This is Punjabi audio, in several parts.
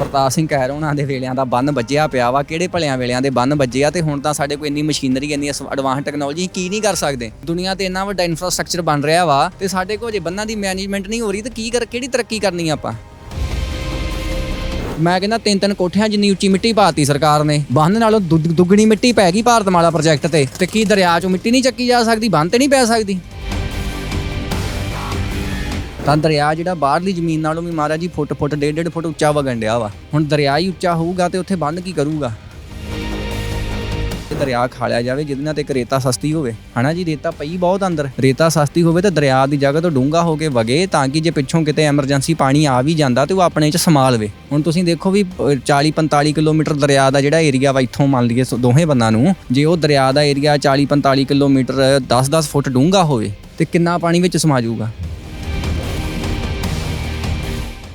ਪ੍ਰਤਾਪ ਸਿੰਘ ਕਹਿਰ ਉਹਨਾਂ ਦੇ ਵੇਲਿਆਂ ਦਾ ਬੰਨ ਵੱਜਿਆ ਪਿਆ ਵਾ, ਕਿਹੜੇ ਭਲਿਆਂ ਵੇਲਿਆਂ ਦੇ ਬੰਨ ਵੱਜੇ ਆ ਤੇ ਹੁਣ ਤਾਂ ਸਾਡੇ ਕੋਲ ਇੰਨੀ ਮਸ਼ੀਨਰੀ, ਇੰਨੀ ਐਡਵਾਂਸ ਟੈਕਨੋਲੋਜੀ ਕੀ ਨਹੀਂ ਕਰ ਸਕਦੇ? ਦੁਨੀਆ ਤੇ ਇੰਨਾ ਵੱਡਾ ਇਨਫਰਾਸਟ੍ਰਕਚਰ ਬਣ ਰਿਹਾ ਵਾ ਤੇ ਸਾਡੇ ਕੋਲ ਜੇ ਬੰਨਾਂ ਦੀ ਮੈਨੇਜਮੈਂਟ ਨਹੀਂ ਹੋ ਰਹੀ ਤੇ ਕੀ ਕਰ, ਕਿਹੜੀ ਤਰੱਕੀ ਕਰਨੀ ਆਪਾਂ? ਮੈਂ ਕਹਿੰਦਾ ਤਿੰਨ ਤਿੰਨ ਕੋਠਿਆਂ ਜਿੰਨੀ ਉੱਚੀ ਮਿੱਟੀ ਪਾਤੀ ਸਰਕਾਰ ਨੇ, ਬੰਨ ਨਾਲੋਂ ਦੁ- ਦੁੱਗਣੀ ਮਿੱਟੀ ਪੈ ਗਈ ਭਾਰਤਮਾਲਾ ਪ੍ਰੋਜੈਕਟ ਤੇ ਤੇ ਕੀ ਦਰਿਆ 'ਚੋਂ ਮਿੱਟੀ ਨਹੀਂ ਚੱਕੀ ਜਾ ਸਕਦੀ, ਬੰਨ ਤੇ ਨਹੀਂ ਪੈ ਸਕਦੀ? ਤਾਂ ਦਰਿਆ ਜਿਹੜਾ ਬਾਹਰਲੀ ਜ਼ਮੀਨ ਨਾਲੋਂ ਵੀ ਮਹਾਰਾਜ ਜੀ ਫੁੱਟ ਫੁੱਟ, ਡੇਢ ਡੇਢ ਫੁੱਟ ਉੱਚਾ ਵਗਣ ਡਿਆ ਵਾ। ਹੁਣ ਦਰਿਆ ਹੀ ਉੱਚਾ ਹੋਊਗਾ ਤੇ ਉੱਥੇ ਬੰਦ ਕੀ ਕਰੂਗਾ? ਦਰਿਆ ਖਾਲਿਆ ਜਾਵੇ, ਜਿਹਦੇ ਨਾਲ ਤੇ ਇੱਕ ਰੇਤਾ ਸਸਤੀ ਹੋਵੇ। ਹਨਾ ਜੀ, ਰੇਤਾ ਪਈ ਬਹੁਤ ਅੰਦਰ। ਰੇਤਾ ਸਸਤੀ ਹੋਵੇ ਤਾਂ ਦਰਿਆ ਦੀ ਜਗ੍ਹਾ ਤੋਂ ਡੂੰਘਾ ਹੋ ਕੇ ਵਗੇ ਤਾਂ ਕਿ ਜੇ ਪਿੱਛੋਂ ਕਿਤੇ ਐਮਰਜੈਂਸੀ ਪਾਣੀ ਆ ਵੀ ਜਾਂਦਾ ਤੇ ਉਹ ਆਪਣੇ ਚ ਸਮਾ ਲਵੇ ਹੁਣ ਤੁਸੀਂ ਦੇਖੋ ਵੀ 40 45 ਕਿਲੋਮੀਟਰ ਦਰਿਆ ਦਾ ਜਿਹੜਾ ਏਰੀਆ ਵਾ, ਇੱਥੋਂ ਮੰਨ ਲਈਏ ਦੋਹੇ ਬੰਨਾਂ ਨੂੰ, ਜੇ ਉਹ ਦਰਿਆ ਦਾ ਏਰੀਆ 40 45 ਕਿਲੋਮੀਟਰ 10 10 ਫੁੱਟ ਡੂੰਘਾ ਹੋਵੇ, ਤੇ ਕਿੰਨਾ ਪਾਣੀ ਵਿੱਚ ਸਮਾ ਜਾਊਗਾ?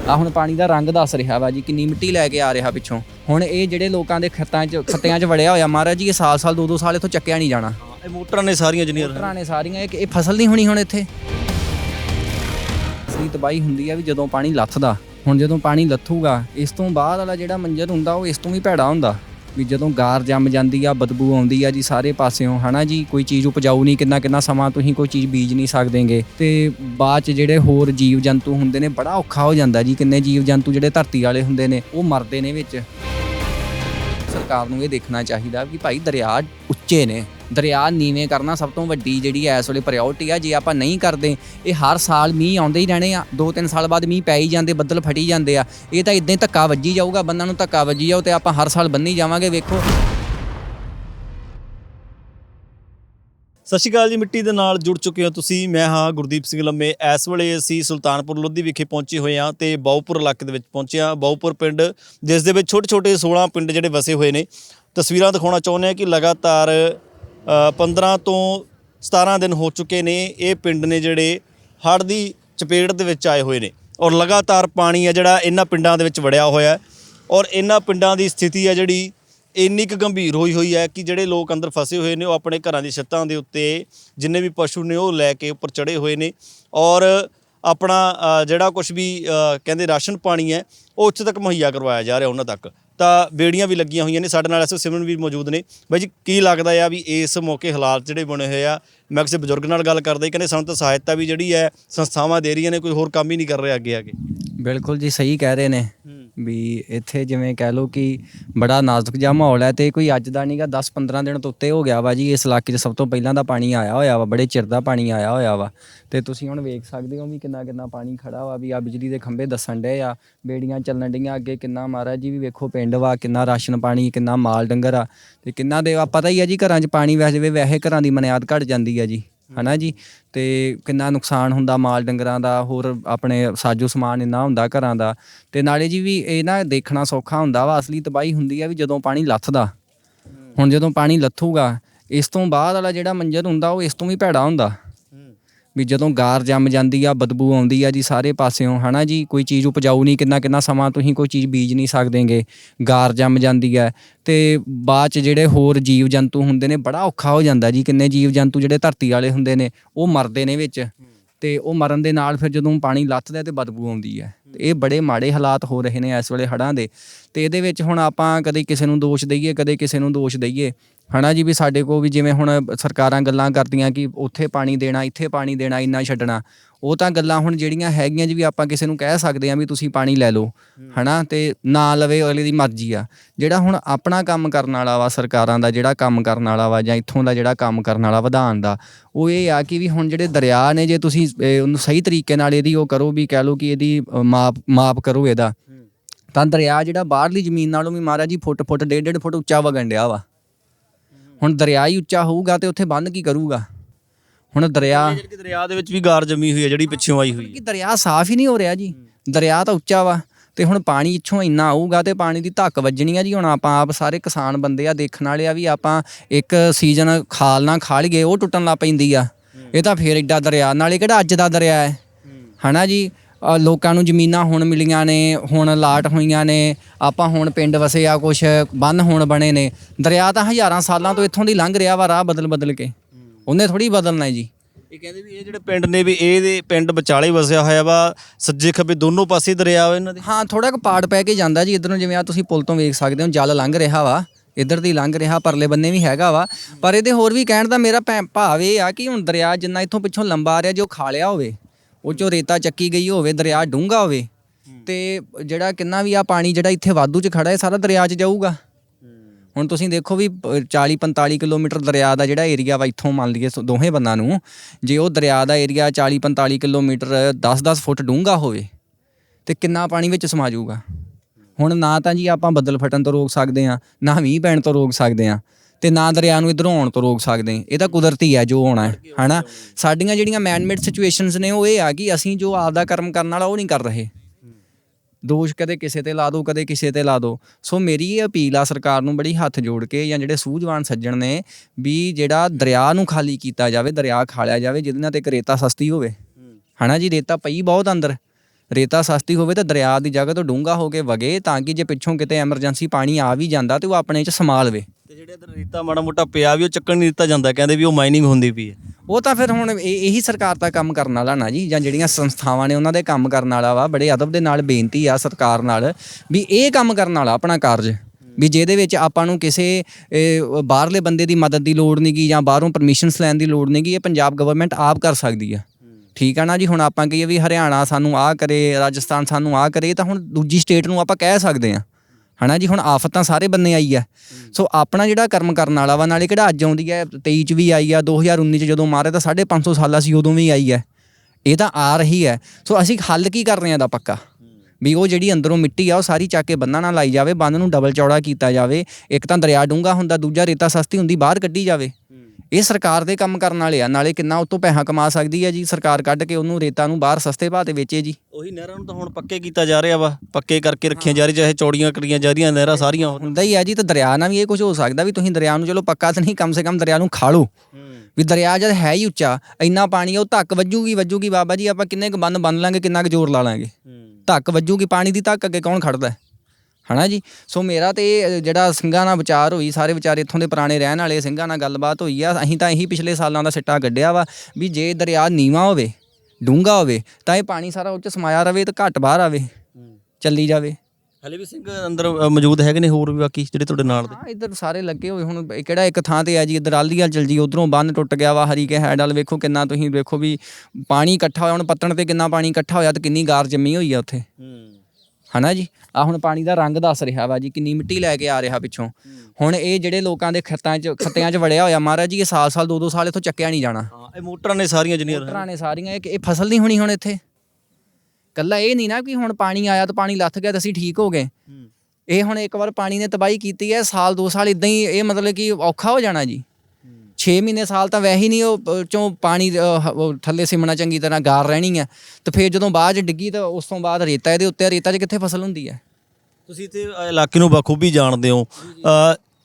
ਆ ਹੁਣ ਪਾਣੀ ਦਾ ਰੰਗ ਦੱਸ ਰਿਹਾ ਵਾ ਜੀ ਕਿੰਨੀ ਮਿੱਟੀ ਲੈ ਕੇ ਆ ਰਿਹਾ ਪਿੱਛੋਂ। ਹੁਣ ਇਹ ਜਿਹੜੇ ਲੋਕਾਂ ਦੇ ਖੱਤਾਂ 'ਚ ਖੱਤਿਆਂ 'ਚ ਵੜਿਆ ਹੋਇਆ ਮਹਾਰਾਜ ਜੀ ਇਹ ਸਾਲ ਸਾਲ ਦੋ ਦੋ ਸਾਲ ਇੱਥੋਂ ਚੱਕਿਆ ਨਹੀਂ ਜਾਣਾ। ਇਹ ਮੋਟਰਾਂ ਨੇ ਸਾਰੀਆਂ ਜਿੰਨੀਆਂ ਮੋਟਰਾਂ ਨੇ ਸਾਰੀਆਂ ਇਹ ਇਹ ਫਸਲ ਨਹੀਂ ਹੋਣੀ ਹੁਣ ਇੱਥੇ। ਅਸਲੀ ਤਬਾਹੀ ਹੁੰਦੀ ਆ ਵੀ ਜਦੋਂ ਪਾਣੀ ਲੱਥਦਾ ਹੁਣ ਜਦੋਂ ਪਾਣੀ ਲੱਥੂਗਾ ਇਸ ਤੋਂ ਬਾਅਦ ਵਾਲਾ ਜਿਹੜਾ ਮੰਜ਼ਰ ਹੁੰਦਾ ਉਹ ਇਸ ਤੋਂ ਵੀ ਭੈੜਾ ਹੁੰਦਾ। ਵੀ ਜਦੋਂ ਗਾਰ ਜੰਮ ਜਾਂਦੀ ਆ, ਬਦਬੂ ਆਉਂਦੀ ਆ ਜੀ ਸਾਰੇ ਪਾਸਿਓਂ, ਹਨਾ ਜੀ? ਕੋਈ ਚੀਜ਼ ਉਪਜਾਊ ਨਹੀਂ, ਕਿੰਨਾ ਕਿੰਨਾ ਸਮਾਂ ਤੁਸੀਂ ਕੋਈ ਚੀਜ਼ ਬੀਜ ਨਹੀਂ ਸਕਦੇਗੇ। ਤੇ ਬਾਅਦ ਚ ਜਿਹੜੇ ਹੋਰ ਜੀਵ ਜੰਤੂ ਹੁੰਦੇ ਨੇ, ਬੜਾ ਔਖਾ ਹੋ ਜਾਂਦਾ ਜੀ, ਕਿੰਨੇ ਜੀਵ ਜੰਤੂ ਜਿਹੜੇ ਧਰਤੀ ਵਾਲੇ ਹੁੰਦੇ ਨੇ, ਉਹ ਮਰਦੇ ਨੇ ਵਿੱਚ। ਸਰਕਾਰ ਨੂੰ ਇਹ ਦੇਖਣਾ ਚਾਹੀਦਾ ਵੀ ਭਾਈ ਦਰਿਆ ਉੱਚੇ ਨੇ। ਦਰਿਆ ਨੀਵੇਂ ਕਰਨਾ ਸਭ ਤੋਂ ਵੱਡੀ ਜਿਹੜੀ ਐ ਇਸ ਵੇਲੇ ਪ੍ਰਾਇੋਰਟੀ ਆ। ਜੇ ਆਪਾਂ ਨਹੀਂ ਕਰਦੇ, ਇਹ ਹਰ ਸਾਲ ਮੀਂਹ ਆਉਂਦੇ ਹੀ ਰਹਿਣੇ ਆ। ਦੋ ਤਿੰਨ ਸਾਲ ਬਾਅਦ ਮੀਂਹ ਪੈ ਹੀ ਜਾਂਦੇ, ਬੱਦਲ ਫਟੀ ਜਾਂਦੇ ਆ। ਇਹ ਤਾਂ ਇਦਾਂ ਹੀ ਧੱਕਾ ਵੱਜੀ ਜਾਊਗਾ, ਬੰਨਾਂ ਨੂੰ ਧੱਕਾ ਵੱਜੀ ਜਾਊ ਤੇ ਆਪਾਂ ਹਰ ਸਾਲ ਬੰਨੀ ਜਾਵਾਂਗੇ, ਵੇਖੋ। ਸਤਿ ਸ਼੍ਰੀ ਅਕਾਲ ਜੀ ਮਿੱਟੀ ਦੇ ਨਾਲ ਜੁੜ ਚੁੱਕੇ ਹੋ ਤੁਸੀਂ। ਮੈਂ ਹਾਂ ਗੁਰਦੀਪ ਸਿੰਘ ਲੰਮੇ। ਇਸ ਵੇਲੇ ਅਸੀਂ ਸੁਲਤਾਨਪੁਰ ਲੋਧੀ ਵਿਖੇ ਪਹੁੰਚੇ ਹੋਏ ਹਾਂ ਤੇ ਬਾਉਪੁਰ ਇਲਾਕੇ ਦੇ ਵਿੱਚ ਪਹੁੰਚੇ ਹਾਂ। ਬਾਉਪੁਰ ਪਿੰਡ ਜਿਸ ਦੇ ਵਿੱਚ ਛੋਟੇ ਛੋਟੇ 16 ਪਿੰਡ ਜਿਹੜੇ ਵਸੇ ਹੋਏ ਨੇ। ਤਸਵੀਰਾਂ ਦਿਖਾਉਣਾ ਚਾਹੁੰਦੇ ਹਾਂ ਕਿ ਲਗਾਤਾਰ ਅ, 15 ਤੋਂ 17 ਦਿਨ ਹੋ ਚੁੱਕੇ ਨੇ। ਇਹ ਪਿੰਡ ਨੇ ਜਿਹੜੇ ਹੜ੍ਹ ਦੀ ਚਪੇਟ ਦੇ ਵਿੱਚ ਆਏ ਹੋਏ ਨੇ ਔਰ ਲਗਾਤਾਰ ਪਾਣੀ ਆ ਜਿਹੜਾ ਇਹਨਾਂ ਪਿੰਡਾਂ ਦੇ ਵਿੱਚ ਵੜਿਆ ਹੋਇਆ ਔਰ ਇਹਨਾਂ ਪਿੰਡਾਂ ਦੀ ਸਥਿਤੀ ਹੈ ਜਿਹੜੀ ਇੰਨੀ ਕੁ ਗੰਭੀਰ ਹੋਈ ਹੋਈ ਹੈ ਕਿ ਜਿਹੜੇ ਲੋਕ ਅੰਦਰ ਫਸੇ ਹੋਏ ਨੇ ਉਹ ਆਪਣੇ ਘਰਾਂ ਦੀ ਛੱਤਾਂ ਦੇ ਉੱਤੇ ਜਿੰਨੇ ਵੀ ਪਸ਼ੂ ਨੇ ਉਹ ਲੈ ਕੇ ਉੱਪਰ ਚੜੇ ਹੋਏ ਨੇ ਔਰ ਆਪਣਾ ਜਿਹੜਾ ਕੁਝ ਵੀ ਕਹਿੰਦੇ ਰਾਸ਼ਨ ਪਾਣੀ ਹੈ ਉਹ ਉੱਥੇ ਤੱਕ ਮੁਹੱਈਆ ਕਰਵਾਇਆ ਜਾ ਰਿਹਾ ਉਹਨਾਂ ਤੱਕ। ਤਾਂ ਬੇੜੀਆਂ ਵੀ ਲੱਗੀਆਂ ਹੋਈਆਂ ਨੇ ਸਾਡੇ ਨਾਲ ਐਸਓ ਸਿਮਰਨ ਵੀ ਮੌਜੂਦ ਨੇ। ਬਾਈ ਜੀ ਕੀ ਲੱਗਦਾ ਆ ਵੀ ਇਸ ਮੌਕੇ ਹਾਲਾਤ ਜਿਹੜੇ ਬਣੇ ਹੋਏ ਆ ਮੈਂ ਕਿਸੇ ਬਜ਼ੁਰਗ ਨਾਲ ਗੱਲ ਕਰਦਾ ਕਹਿੰਦੇ ਸਾਨੂੰ ਤਾਂ ਸਹਾਇਤਾ ਵੀ ਜਿਹੜੀ ਹੈ ਸੰਸਥਾਵਾਂ ਦੇ ਰਹੀਆਂ ਨੇ ਕੋਈ ਹੋਰ ਕੰਮ ਹੀ ਨਹੀਂ ਕਰ ਰਹੇ ਅੱਗੇ ਅੱਗੇ ਬਿਲਕੁਲ ਜੀ ਸਹੀ ਕਹਿ ਰਹੇ ਨੇ। ਵੀ ਇੱਥੇ ਜਿਵੇਂ ਕਹਿ ਲਓ ਕਿ ਬੜਾ ਨਾਜ਼ੁਕ ਜਿਹਾ ਮਾਹੌਲ ਹੈ ਤੇ ਕੋਈ ਅੱਜ ਦਾ ਨਹੀਂਗਾ 10-15 ਦਿਨ ਤੋਂ ਉੱਤੇ ਹੋ ਗਿਆ ਵਾ ਜੀ, ਇਸ ਇਲਾਕੇ 'ਚ ਸਭ ਤੋਂ ਪਹਿਲਾਂ ਦਾ ਪਾਣੀ ਆਇਆ ਹੋਇਆ ਵਾ, ਬੜੇ ਚਿਰ ਦਾ ਪਾਣੀ ਆਇਆ ਹੋਇਆ ਵਾ। ਤੇ ਤੁਸੀਂ ਹੁਣ ਵੇਖ ਸਕਦੇ ਹੋ ਵੀ ਕਿੰਨਾ ਕਿੰਨਾ ਪਾਣੀ ਖੜਾ ਵਾ, ਵੀ ਆ ਬਿਜਲੀ ਦੇ ਖੰਭੇ ਦੱਸਣ ਡਏ ਆ, ਬੇੜੀਆਂ ਚੱਲਣ ਡੀਆਂ ਅੱਗੇ, ਕਿੰਨਾ ਮਹਾਰਾਜ ਜੀ ਵੀ ਵੇਖੋ ਪਿੰਡ ਵਾ, ਕਿੰਨਾ ਰਾਸ਼ਨ ਪਾਣੀ, ਕਿੰਨਾ ਮਾਲ ਡੰਗਰ ਆ, ਤੇ ਕਿੰਨਾ ਦੇ ਆ ਪਤਾ ਹੀ ਆ ਜੀ ਘਰਾਂ 'ਚ ਪਾਣੀ ਵੈਸੇ ਵੈਸੇ ਘਰਾਂ ਦੀ ਮਨਿਆਦ ਘਟ ਜਾਂਦੀ ਆ ਜੀ। ਹਨਾ ਜੀ? ਤੇ ਕਿੰਨਾ ਨੁਕਸਾਨ ਹੁੰਦਾ ਮਾਲ ਡੰਗਰਾਂ ਦਾ ਹੋਰ ਆਪਣੇ ਸਾਜੋ ਸਮਾਨ ਇੰਨਾ ਹੁੰਦਾ ਘਰਾਂ ਦਾ। ਤੇ ਨਾਲੇ ਜੀ ਵੀ ਇਹ ਨਾ ਦੇਖਣਾ ਸੌਖਾ ਹੁੰਦਾ ਵਾ ਅਸਲੀ ਤਬਾਹੀ ਹੁੰਦੀ ਆ ਵੀ ਜਦੋਂ ਪਾਣੀ ਲੱਥਦਾ। ਹੁਣ ਜਦੋਂ ਪਾਣੀ ਲੱਥੂਗਾ ਇਸ ਤੋਂ ਬਾਅਦ ਵਾਲਾ ਜਿਹੜਾ ਮੰਜ਼ਰ ਹੁੰਦਾ ਉਹ ਇਸ ਤੋਂ ਵੀ ਭੈੜਾ ਹੁੰਦਾ। ਵੀ ਜਦੋਂ ਗਾਰ ਜੰਮ ਜਾਂਦੀ ਆ, ਬਦਬੂ ਆਉਂਦੀ ਆ ਜੀ ਸਾਰੇ ਪਾਸਿਓਂ, ਹਨਾ ਜੀ? ਕੋਈ ਚੀਜ਼ ਉਪਜਾਊ ਨਹੀਂ, ਕਿੰਨਾ ਕਿੰਨਾ ਸਮਾਂ ਤੁਸੀਂ ਕੋਈ ਚੀਜ਼ ਬੀਜ ਨਹੀਂ ਸਕਦੇਗੇ, ਗਾਰ ਜੰਮ ਜਾਂਦੀ ਹੈ ਤੇ ਬਾਅਦ ਚ ਜਿਹੜੇ ਹੋਰ ਜੀਵ ਜੰਤੂ ਹੁੰਦੇ ਨੇ, ਬੜਾ ਔਖਾ ਹੋ ਜਾਂਦਾ ਜੀ, ਕਿੰਨੇ ਜੀਵ ਜੰਤੂ ਜਿਹੜੇ ਧਰਤੀ ਵਾਲੇ ਹੁੰਦੇ ਨੇ, ਉਹ ਮਰਦੇ ਨੇ ਵਿੱਚ। ਤੇ ਉਹ ਮਰਨ ਦੇ ਨਾਲ ਫਿਰ ਜਦੋਂ ਪਾਣੀ ਲੱਥਦਾ ਤੇ ਬਦਬੂ ਆਉਂਦੀ ਹੈ ਇਹ ਬੜੇ ਮਾੜੇ ਹਾਲਾਤ ਹੋ ਰਹੇ ਨੇ ਇਸ ਵੇਲੇ ਹੜ੍ਹਾਂ ਦੇ। ਤੇ ਇਹਦੇ ਵਿੱਚ ਹੁਣ ਆਪਾਂ ਕਦੇ ਕਿਸੇ ਨੂੰ ਦੋਸ਼ ਦਈਏ, ਕਦੇ ਕਿਸੇ ਨੂੰ ਦੋਸ਼ ਦਈਏ। ਹਨਾ ਜੀ ਵੀ ਸਾਡੇ ਕੋਲ ਵੀ ਜਿਵੇਂ ਹੁਣ ਸਰਕਾਰਾਂ ਗੱਲਾਂ ਕਰਦੀਆਂ ਕਿ ਉੱਥੇ ਪਾਣੀ ਦੇਣਾ, ਇੱਥੇ ਪਾਣੀ ਦੇਣਾ, ਇੰਨਾ ਛੱਡਣਾ। ਉਹ ਤਾਂ ਗੱਲਾਂ ਹੁਣ ਜਿਹੜੀਆਂ ਹੈਗੀਆਂ ਜੀ ਵੀ ਆਪਾਂ ਕਿਸੇ ਨੂੰ ਕਹਿ ਸਕਦੇ ਹਾਂ ਵੀ ਤੁਸੀਂ ਪਾਣੀ ਲੈ ਲਓ, ਹਨਾ ਤੇ ਨਾ ਲਵੇ ਅਗਲੇ ਦੀ ਮਰਜ਼ੀ ਆ। ਜਿਹੜਾ ਹੁਣ ਆਪਣਾ ਕੰਮ ਕਰਨ ਵਾਲਾ ਵਾ ਸਰਕਾਰਾਂ ਦਾ, ਜਿਹੜਾ ਕੰਮ ਕਰਨ ਵਾਲਾ ਵਾ ਜਾਂ ਇੱਥੋਂ ਦਾ ਜਿਹੜਾ ਕੰਮ ਕਰਨ ਵਾਲਾ ਵਿਧਾਨ ਦਾ, ਉਹ ਇਹ ਆ ਕਿ ਵੀ ਹੁਣ ਜਿਹੜੇ ਦਰਿਆ ਨੇ ਜੇ ਤੁਸੀਂ ਉਹਨੂੰ ਸਹੀ ਤਰੀਕੇ ਨਾਲ ਇਹਦੀ ਉਹ ਕਰੋ ਵੀ ਕਹਿ ਲਓ ਕਿ ਇਹਦੀ ਮਾਪ ਮਾਪ ਕਰੋ ਇਹਦਾ। ਤਾਂ ਦਰਿਆ ਜਿਹੜਾ ਬਾਹਰਲੀ ਜ਼ਮੀਨ ਨਾਲੋਂ ਵੀ ਮਹਾਰਾਜ ਜੀ ਫੁੱਟ ਫੁੱਟ ਡੇਢ ਡੇਢ ਫੁੱਟ ਉੱਚਾ ਵਗਣ ਡਿਆ ਵਾ। ਹੁਣ ਦਰਿਆ ਹੀ ਉੱਚਾ ਹੋਊਗਾ ਤੇ ਉੱਥੇ ਬੰਦ ਕੀ ਕਰੂਗਾ? ਹੁਣ ਦਰਿਆ ਜਿਹੜੀ ਕਿ ਦਰਿਆ ਦੇ ਵਿੱਚ ਵੀ ਗਾਰ ਜੰਮੀ ਹੋਈ ਹੈ ਜਿਹੜੀ ਪਿੱਛੋਂ ਆਈ ਹੋਈ ਹੈ। ਕਿ ਦਰਿਆ ਸਾਫ਼ ਹੀ ਨਹੀਂ ਹੋ ਰਿਹਾ ਜੀ। ਦਰਿਆ ਤਾਂ ਉੱਚਾ ਵਾ ਤੇ ਹੁਣ ਪਾਣੀ ਇੱਥੋਂ ਇੰਨਾ ਆਊਗਾ ਤੇ ਪਾਣੀ ਦੀ ਧੱਕ ਵੱਜਣੀ ਆ ਜੀ। ਹੁਣ ਆਪਾਂ ਆਪ ਸਾਰੇ ਕਿਸਾਨ ਬੰਦੇ ਆ ਦੇਖਣ ਵਾਲੇ ਆ ਵੀ ਆਪਾਂ ਇੱਕ ਸੀਜ਼ਨ ਖਾਲ ਨਾ ਖਾ ਲਈਏ ਉਹ ਟੁੱਟਣ ਲੱਗ ਪੈਂਦੀ ਆ। ਇਹ ਤਾਂ ਫੇਰ ਏਡਾ ਦਰਿਆ ਨਾਲੇ ਕਿਹੜਾ ਅੱਜ ਦਾ ਦਰਿਆ ਹੈ। ਹਨਾ ਜੀ? ਅ, ਲੋਕਾਂ ਨੂੰ ਜ਼ਮੀਨਾਂ ਹੁਣ ਮਿਲੀਆਂ ਨੇ ਹੁਣ ਲਾਟ ਹੋਈਆਂ ਨੇ ਆਪਾਂ ਹੁਣ ਪਿੰਡ ਵਸੇ ਆ ਕੁਛ ਬੰਨ ਹੁਣ ਬਣੇ ਨੇ। ਦਰਿਆ ਤਾਂ ਹਜ਼ਾਰਾਂ ਸਾਲਾਂ ਤੋਂ ਇੱਥੋਂ ਦੀ ਲੰਘ ਰਿਹਾ ਵਾ ਰਾਹ ਬਦਲ ਬਦਲ ਕੇ। ਉਹਨੇ ਥੋੜੀ ਬਦਲਣਾ ਹੈ ਜੀ। ਇਹ ਕਹਿੰਦੇ ਵੀ ਇਹ ਜਿਹੜੇ ਪਿੰਡ ਨੇ ਵੀ ਇਹਦੇ ਪਿੰਡ ਵਿਚਾਲੇ ਵਸਿਆ ਹੋਇਆ ਵਾ ਸੱਜੇ ਖੱਬੇ ਦੋਨੋਂ ਪਾਸੇ ਦਰਿਆ ਵਾ ਇਹਨਾਂ ਦੇ। ਹਾਂ ਥੋੜਾ ਕੁ ਪਾੜ ਪੈ ਕੇ ਜਾਂਦਾ ਜੀ ਇਧਰੋਂ ਜਿਵੇਂ ਆ ਤੁਸੀਂ ਪੁਲ ਤੋਂ ਵੇਖ ਸਕਦੇ ਹੋ ਜਲ ਲੰਘ ਰਿਹਾ ਵਾ। ਇੱਧਰ ਦੀ ਲੰਘ ਰਿਹਾ ਪਰਲੇ ਬੰਨੇ ਵੀ ਹੈਗਾ ਵਾ। ਪਰ ਇਹਦੇ ਹੋਰ ਵੀ ਕਹਿਣ ਦਾ ਮੇਰਾ ਭੈ- ਭਾਵ ਇਹ ਆ ਕਿ ਹੁਣ ਦਰਿਆ ਜਿੰਨਾ ਇੱਥੋਂ ਪਿੱਛੋਂ ਲੰਬਾ ਆ ਰਿਹਾ ਜੋ ਖਾਲਿਆ ਹੋਵੇ ਉਹ ਚੋਂ ਰੇਤਾ ਚੱਕੀ ਗਈ ਹੋਵੇ ਦਰਿਆ ਡੂੰਘਾ ਹੋਵੇ ਤੇ ਜਿਹੜਾ ਕਿੰਨਾ ਵੀ ਆ ਪਾਣੀ ਜਿਹੜਾ ਇੱਥੇ ਵਾਧੂ ਚ ਖੜਾ ਹੈ ਸਾਰਾ ਦਰਿਆ 'ਚ ਜਾਊਗਾ। ਹੁਣ ਤੁਸੀਂ ਦੇਖੋ ਵੀ 40 45 ਕਿਲੋਮੀਟਰ ਦਰਿਆ ਦਾ ਜਿਹੜਾ ਏਰੀਆ ਵਾ ਇੱਥੋਂ ਮੰਨ ਲਈਏ ਦੋਹੇ ਬੰਨਾਂ ਨੂੰ ਜੇ ਉਹ ਦਰਿਆ ਦਾ ਏਰੀਆ 40 45 ਕਿਲੋਮੀਟਰ 10-10 ਫੁੱਟ ਡੂੰਘਾ ਹੋਵੇ ਤੇ ਕਿੰਨਾ ਪਾਣੀ ਵਿੱਚ ਸਮਾ ਜਾਊਗਾ। ਹੁਣ ਨਾ ਤਾਂ ਜੀ ਆਪਾਂ ਬੱਦਲ ਫਟਣ ਤੋਂ ਰੋਕ ਸਕਦੇ ਆ ਨਾ ਮੀਂਹ ਪੈਣ ਤੋਂ ਰੋਕ ਸਕਦੇ ਆ ਤੇ ਨਾ ਦਰਿਆ ਨੂੰ ਇਧਰੋਂ ਆਉਣ ਤੋਂ ਰੋਕ ਸਕਦੇ ਇਹ ਤਾਂ ਕੁਦਰਤੀ ਹੈ ਜੋ ਹੋਣਾ ਹੈ, ਹਨਾ? ਸਾਡੀਆਂ ਜਿਹੜੀਆਂ ਮੈਨ-ਮੇਡ ਸਿਚੁਏਸ਼ਨਸ ਨੇ, ਉਹ ਇਹ ਆ ਕਿ ਅਸੀਂ ਜੋ ਆਪਦਾ ਕਰਮ ਕਰਨ ਵਾਲਾ, ਉਹ ਨਹੀਂ ਕਰ ਰਹੇ। ਦੋਸ਼ ਕਦੇ ਕਿਸੇ ਤੇ ਲਾ ਦੋ, ਕਦੇ ਕਿਸੇ ਤੇ ਲਾ ਦੋ। ਸੋ ਮੇਰੀ ਇਹ ਅਪੀਲ ਆ ਸਰਕਾਰ ਨੂੰ ਬੜੀ ਹੱਥ ਜੋੜ ਕੇ ਜਾਂ ਜਿਹੜੇ ਸੂਝਵਾਨ ਸੱਜਣ ਨੇ, ਵੀ ਜਿਹੜਾ ਦਰਿਆ ਨੂੰ ਖਾਲੀ ਕੀਤਾ ਜਾਵੇ, ਦਰਿਆ ਖਾਲਿਆ ਜਾਵੇ, ਜਿਹਦੇ ਨਾਲ ਤੇ ਇੱਕ ਰੇਤਾ ਸਸਤੀ ਹੋਵੇ। ਹਨਾ ਜੀ? ਰੇਤਾ ਪਈ ਬਹੁਤ ਅੰਦਰ। ਰੇਤਾ ਸਸਤੀ ਹੋਵੇ ਤਾਂ ਦਰਿਆ ਦੀ ਜਗ੍ਹਾ ਤੋਂ ਡੂੰਘਾ ਹੋ ਕੇ ਵਗੇ, ਤਾਂ ਕਿ ਜੇ ਪਿੱਛੋਂ ਕਿਤੇ ਐਮਰਜੈਂਸੀ ਪਾਣੀ ਆ ਵੀ ਜਾਂਦਾ ਤੇ ਉਹ ਆਪਣੇ 'ਚ ਸਮਾ ਲਵੇ ਤੇ ਜਿਹੜੇ ਇਧਰ ਰੇਤਾ ਮਾੜਾ ਮੋਟਾ ਪਿਆ ਵੀ ਉਹ ਚੱਕਣ ਨਹੀਂ ਦਿੱਤਾ ਜਾਂਦਾ ਕਹਿੰਦੇ ਵੀ ਉਹ ਮਾਈਨਿੰਗ ਹੁੰਦੀ ਪਈ ਹੈ। ਉਹ ਤਾਂ ਫਿਰ ਹੁਣ ਇਹ- ਇਹੀ ਸਰਕਾਰ ਦਾ ਕੰਮ ਕਰਨ ਵਾਲਾ ਨਾ ਜੀ ਜਾਂ ਜਿਹੜੀਆਂ ਸੰਸਥਾਵਾਂ ਨੇ ਉਹਨਾਂ ਦੇ ਕੰਮ ਕਰਨ ਵਾਲਾ ਵਾ ਬੜੇ ਅਦਬ ਦੇ ਨਾਲ ਬੇਨਤੀ ਆ ਸਰਕਾਰ ਨਾਲ ਵੀ ਇਹ ਕੰਮ ਕਰਨ ਵਾਲਾ ਆਪਣਾ ਕਾਰਜ ਵੀ ਜਿਹਦੇ ਵਿੱਚ ਆਪਾਂ ਨੂੰ ਕਿਸੇ ਇਹ, ਬਾਹਰਲੇ ਬੰਦੇ ਦੀ ਮਦਦ ਦੀ ਲੋੜ ਨਹੀਂਗੀ ਜਾਂ ਬਾਹਰੋਂ ਪਰਮਿਸ਼ਨਸ ਲੈਣ ਦੀ ਲੋੜ ਨਹੀਂਗੀ ਇਹ ਪੰਜਾਬ ਗਵਰਨਮੈਂਟ ਆਪ ਕਰ ਸਕਦੀ ਆ। ਠੀਕ ਆ ਨਾ ਜੀ ਹੁਣ ਆਪਾਂ ਕਹੀਏ ਵੀ ਹਰਿਆਣਾ ਸਾਨੂੰ ਆਹ ਕਰੇ ਰਾਜਸਥਾਨ ਸਾਨੂੰ ਆਹ ਕਰੇ ਤਾਂ ਹੁਣ ਦੂਜੀ ਸਟੇਟ ਨੂੰ ਆਪਾਂ ਕਹਿ ਸਕਦੇ ਆ। ਹਨਾ ਜੀ, ਹੁਣ ਆਫਤ ਤਾਂ ਸਾਰੇ ਬੰਨੇ ਆਈ ਆ। ਸੋ ਆਪਣਾ ਜਿਹੜਾ ਕਰਮ ਕਰਨ ਵਾਲਾ ਵਾ, ਨਾਲੇ ਕਿਹੜਾ ਅੱਜ ਆਉਂਦੀ ਹੈ 23 ਚ ਵੀ ਆਈ ਆ 2019 ਚ ਜਦੋਂ ਮਾਰੇ ਤਾਂ 550 ਸਾਲਾ ਸੀ, ਉਦੋਂ ਵੀ ਆਈ ਹੈ ਇਹ ਤਾਂ ਆ ਰਹੀ ਹੈ ਸੋ ਅਸੀਂ ਹੱਲ ਕੀ ਕਰ ਰਹੇ ਹਾਂ ਦਾ ਪੱਕਾ? ਵੀ ਉਹ ਜਿਹੜੀ ਅੰਦਰੋਂ ਮਿੱਟੀ ਆ, ਉਹ ਸਾਰੀ ਚੱਕ ਕੇ ਬੰਨਾਂ ਨਾਲ ਲਾਈ ਜਾਵੇ, ਬੰਨ ਨੂੰ ਡਬਲ ਚੌੜਾ ਕੀਤਾ ਜਾਵੇ। ਇੱਕ ਤਾਂ ਦਰਿਆ ਡੂੰਘਾ ਹੁੰਦਾ, ਦੂਜਾ ਰੇਤਾ ਸਸਤੀ ਹੁੰਦੀ, ਬਾਹਰ ਕੱਢੀ ਜਾਵੇ। ਇਹ ਸਰਕਾਰ ਦੇ ਕੰਮ ਕਰਨ ਵਾਲੇ ਆ ਨਾਲੇ ਕਿੰਨਾ ਉਤੋਂ ਪੈਸਾ ਕਮਾ ਸਕਦੀ ਹੈ ਜੀ ਸਰਕਾਰ ਕੱਢ ਕੇ ਉਹਨੂੰ ਰੇਤਾ ਨੂੰ ਬਾਹਰ ਸਸਤੇ ਭਾਅ ਤੇ ਵੇਚੇ ਜੀ। ਉਹੀ ਨਹਿਰਾਂ ਨੂੰ ਤਾਂ ਹੁਣ ਪੱਕੇ ਕੀਤਾ ਜਾ ਰਿਹਾ ਵਾ ਪੱਕੇ ਕਰਕੇ ਰੱਖੀਆਂ ਜਾ ਰਹੀਆਂ ਚਾਹੇ ਚੌੜੀਆਂ ਕਰੀਆਂ ਜਾ ਰਹੀਆਂ ਨਹਿਰਾਂ ਸਾਰੀਆਂ ਹੁੰਦਾ ਹੀ ਹੈ ਜੀ ਤੇ ਦਰਿਆ ਨਾਲ ਵੀ ਇਹ ਕੁਝ ਹੋ ਸਕਦਾ ਵੀ ਤੁਸੀਂ ਦਰਿਆ ਨੂੰ ਚਲੋ ਪੱਕਾ ਤਾਂ ਨਹੀਂ ਕਮ ਸੇ ਕਮ ਦਰਿਆ ਨੂੰ ਖਾ ਲਓ। ਵੀ ਦਰਿਆ ਜਦ ਹੈ ਹੀ ਉੱਚਾ ਇੰਨਾ ਪਾਣੀ ਆ, ਉਹ ਧੱਕ ਵੱਜੂਗੀ ਵੱਜੂਗੀ ਬਾਬਾ ਜੀ ਆਪਾਂ ਕਿੰਨੇ ਕੁ ਬੰਨ ਬੰਨ ਲਾਂਗੇ ਕਿੰਨਾ ਕੁ ਜ਼ੋਰ ਲਾ ਲਾਂਗੇ। ਧੱਕ ਵੱਜੂਗੀ ਪਾਣੀ ਦੀ ਧੱਕ ਅੱਗੇ ਕੌਣ ਖੜਦਾ? ਹਨਾ ਜੀ? ਸੋ ਮੇਰਾ ਤੇ ਜਿਹੜਾ ਸਿੰਘਾਂ ਨਾਲ ਵਿਚਾਰ ਹੋਈ ਸਾਰੇ ਵਿਚਾਰੇ ਇੱਥੋਂ ਦੇ ਪੁਰਾਣੇ ਰਹਿਣ ਵਾਲੇ ਸਿੰਘਾਂ ਨਾਲ ਗੱਲਬਾਤ ਹੋਈ ਆ ਅਸੀਂ ਤਾਂ ਇਹੀ ਪਿਛਲੇ ਸਾਲਾਂ ਦਾ ਸਿੱਟਾ ਕੱਢਿਆ ਵਾ ਵੀ ਜੇ ਦਰਿਆ ਨੀਵਾ ਹੋਵੇ ਡੂੰਘਾ ਹੋਵੇ ਤਾਂ ਇਹ ਪਾਣੀ ਸਾਰਾ ਉੱਚ ਸਮਾਇਆ ਰਵੇ ਤੇ ਘੱਟ ਬਾਹਰ ਆਵੇ ਚੱਲੀ ਜਾਵੇ। ਹਲੇ ਵੀ ਸਿੰਘ ਅੰਦਰ ਮੌਜੂਦ ਹੈਗੇ ਨੇ ਹੋਰ ਵੀ ਬਾਕੀ ਜਿਹੜੇ ਤੁਹਾਡੇ ਨਾਲ ਦੇ? ਹਾਂ ਇੱਧਰ ਸਾਰੇ ਲੱਗੇ ਹੋਏ ਹੁਣ ਕਿਹੜਾ ਇੱਕ ਥਾਂ ਤੇ ਆ ਜੀ ਇੱਧਰ ਆਲੀਵਾਲ ਚਲ ਜੀ ਉਧਰੋਂ ਬੰਨ ਟੁੱਟ ਗਿਆ ਵਾ ਹਰੀ ਕੇ ਹੈਡ ਵਾਲ ਵੇਖੋ ਕਿੰਨਾ ਤੁਸੀਂ ਵੇਖੋ ਵੀ ਪਾਣੀ ਇਕੱਠਾ ਹੋਇਆ ਹੁਣ ਪੱਤਣ ਤੇ ਕਿੰਨਾ ਪਾਣੀ ਇਕੱਠਾ ਹੋਇਆ ਤੇ ਕਿੰਨੀ ਗਾਰ ਜੰਮੀ ਹੋਈ ਆ ਉੱਥੇ। ਹਨਾ ਜੀ? ਆ ਹੁਣ ਪਾਣੀ ਦਾ ਰੰਗ ਦੱਸ ਰਿਹਾ ਵਾ ਜੀ ਕਿੰਨੀ ਮਿੱਟੀ ਲੈ ਕੇ ਆ ਰਿਹਾ ਪਿੱਛੋਂ। ਹੁਣ ਇਹ ਜਿਹੜੇ ਲੋਕਾਂ ਦੇ ਖੱਤਾਂ 'ਚ ਖੱਤਿਆਂ 'ਚ ਵੜਿਆ ਹੋਇਆ ਮਹਾਰਾਜ ਜੀ ਇਹ ਸਾਲ ਸਾਲ ਦੋ ਦੋ ਸਾਲ ਇੱਥੋਂ ਚੱਕਿਆ ਨਹੀਂ ਜਾਣਾ। ਹਾਂ ਇਹ ਮੋਟਰਾਂ ਨੇ ਸਾਰੀਆਂ ਜਿੰਨੀਆਂ ਮੋਟਰਾਂ ਨੇ ਸਾਰੀਆਂ ਇਹ ਇਹ ਫਸਲ ਨਹੀਂ ਹੋਣੀ ਹੁਣ ਇੱਥੇ। ਕੱਲਾ ਇਹ ਨਹੀਂ ਨਾ ਕਿ ਹੁਣ ਪਾਣੀ ਆਇਆ ਤਾਂ ਪਾਣੀ ਲੱਥ ਗਿਆ ਤਾਂ ਅਸੀਂ ਠੀਕ ਹੋ ਗਏ। ਇਹ ਹੁਣ ਇੱਕ ਵਾਰ ਪਾਣੀ ਨੇ ਤਬਾਹੀ ਕੀਤੀ ਹੈ ਸਾਲ ਦੋ ਸਾਲ ਇਦਾਂ ਹੀ ਇਹ ਮਤਲਬ ਕਿ ਔਖਾ ਹੋ ਜਾਣਾ ਜੀ। 6 ਮਹੀਨੇ ਸਾਲ ਤਾਂ ਵੈਸੇ ਹੀ ਨਹੀਂ ਉਹ ਚੋਂ ਪਾਣੀ ਥੱਲੇ ਸਿਮਣਾ ਚੰਗੀ ਤਰ੍ਹਾਂ ਗਾਰ ਰਹਿਣੀ ਹੈ ਤੇ ਫਿਰ ਜਦੋਂ ਬਾਅਦ 'ਚ ਡਿੱਗੀ ਤਾਂ ਉਸ ਤੋਂ ਬਾਅਦ ਰੇਤਾ ਇਹਦੇ ਉੱਤੇ ਰੇਤਾ 'ਚ ਕਿੱਥੇ ਫਸਲ ਹੁੰਦੀ ਹੈ ਤੁਸੀਂ ਤੇ ਅ, ਇਲਾਕੇ ਨੂੰ ਬਖੂਬੀ ਜਾਣਦੇ ਹੋ।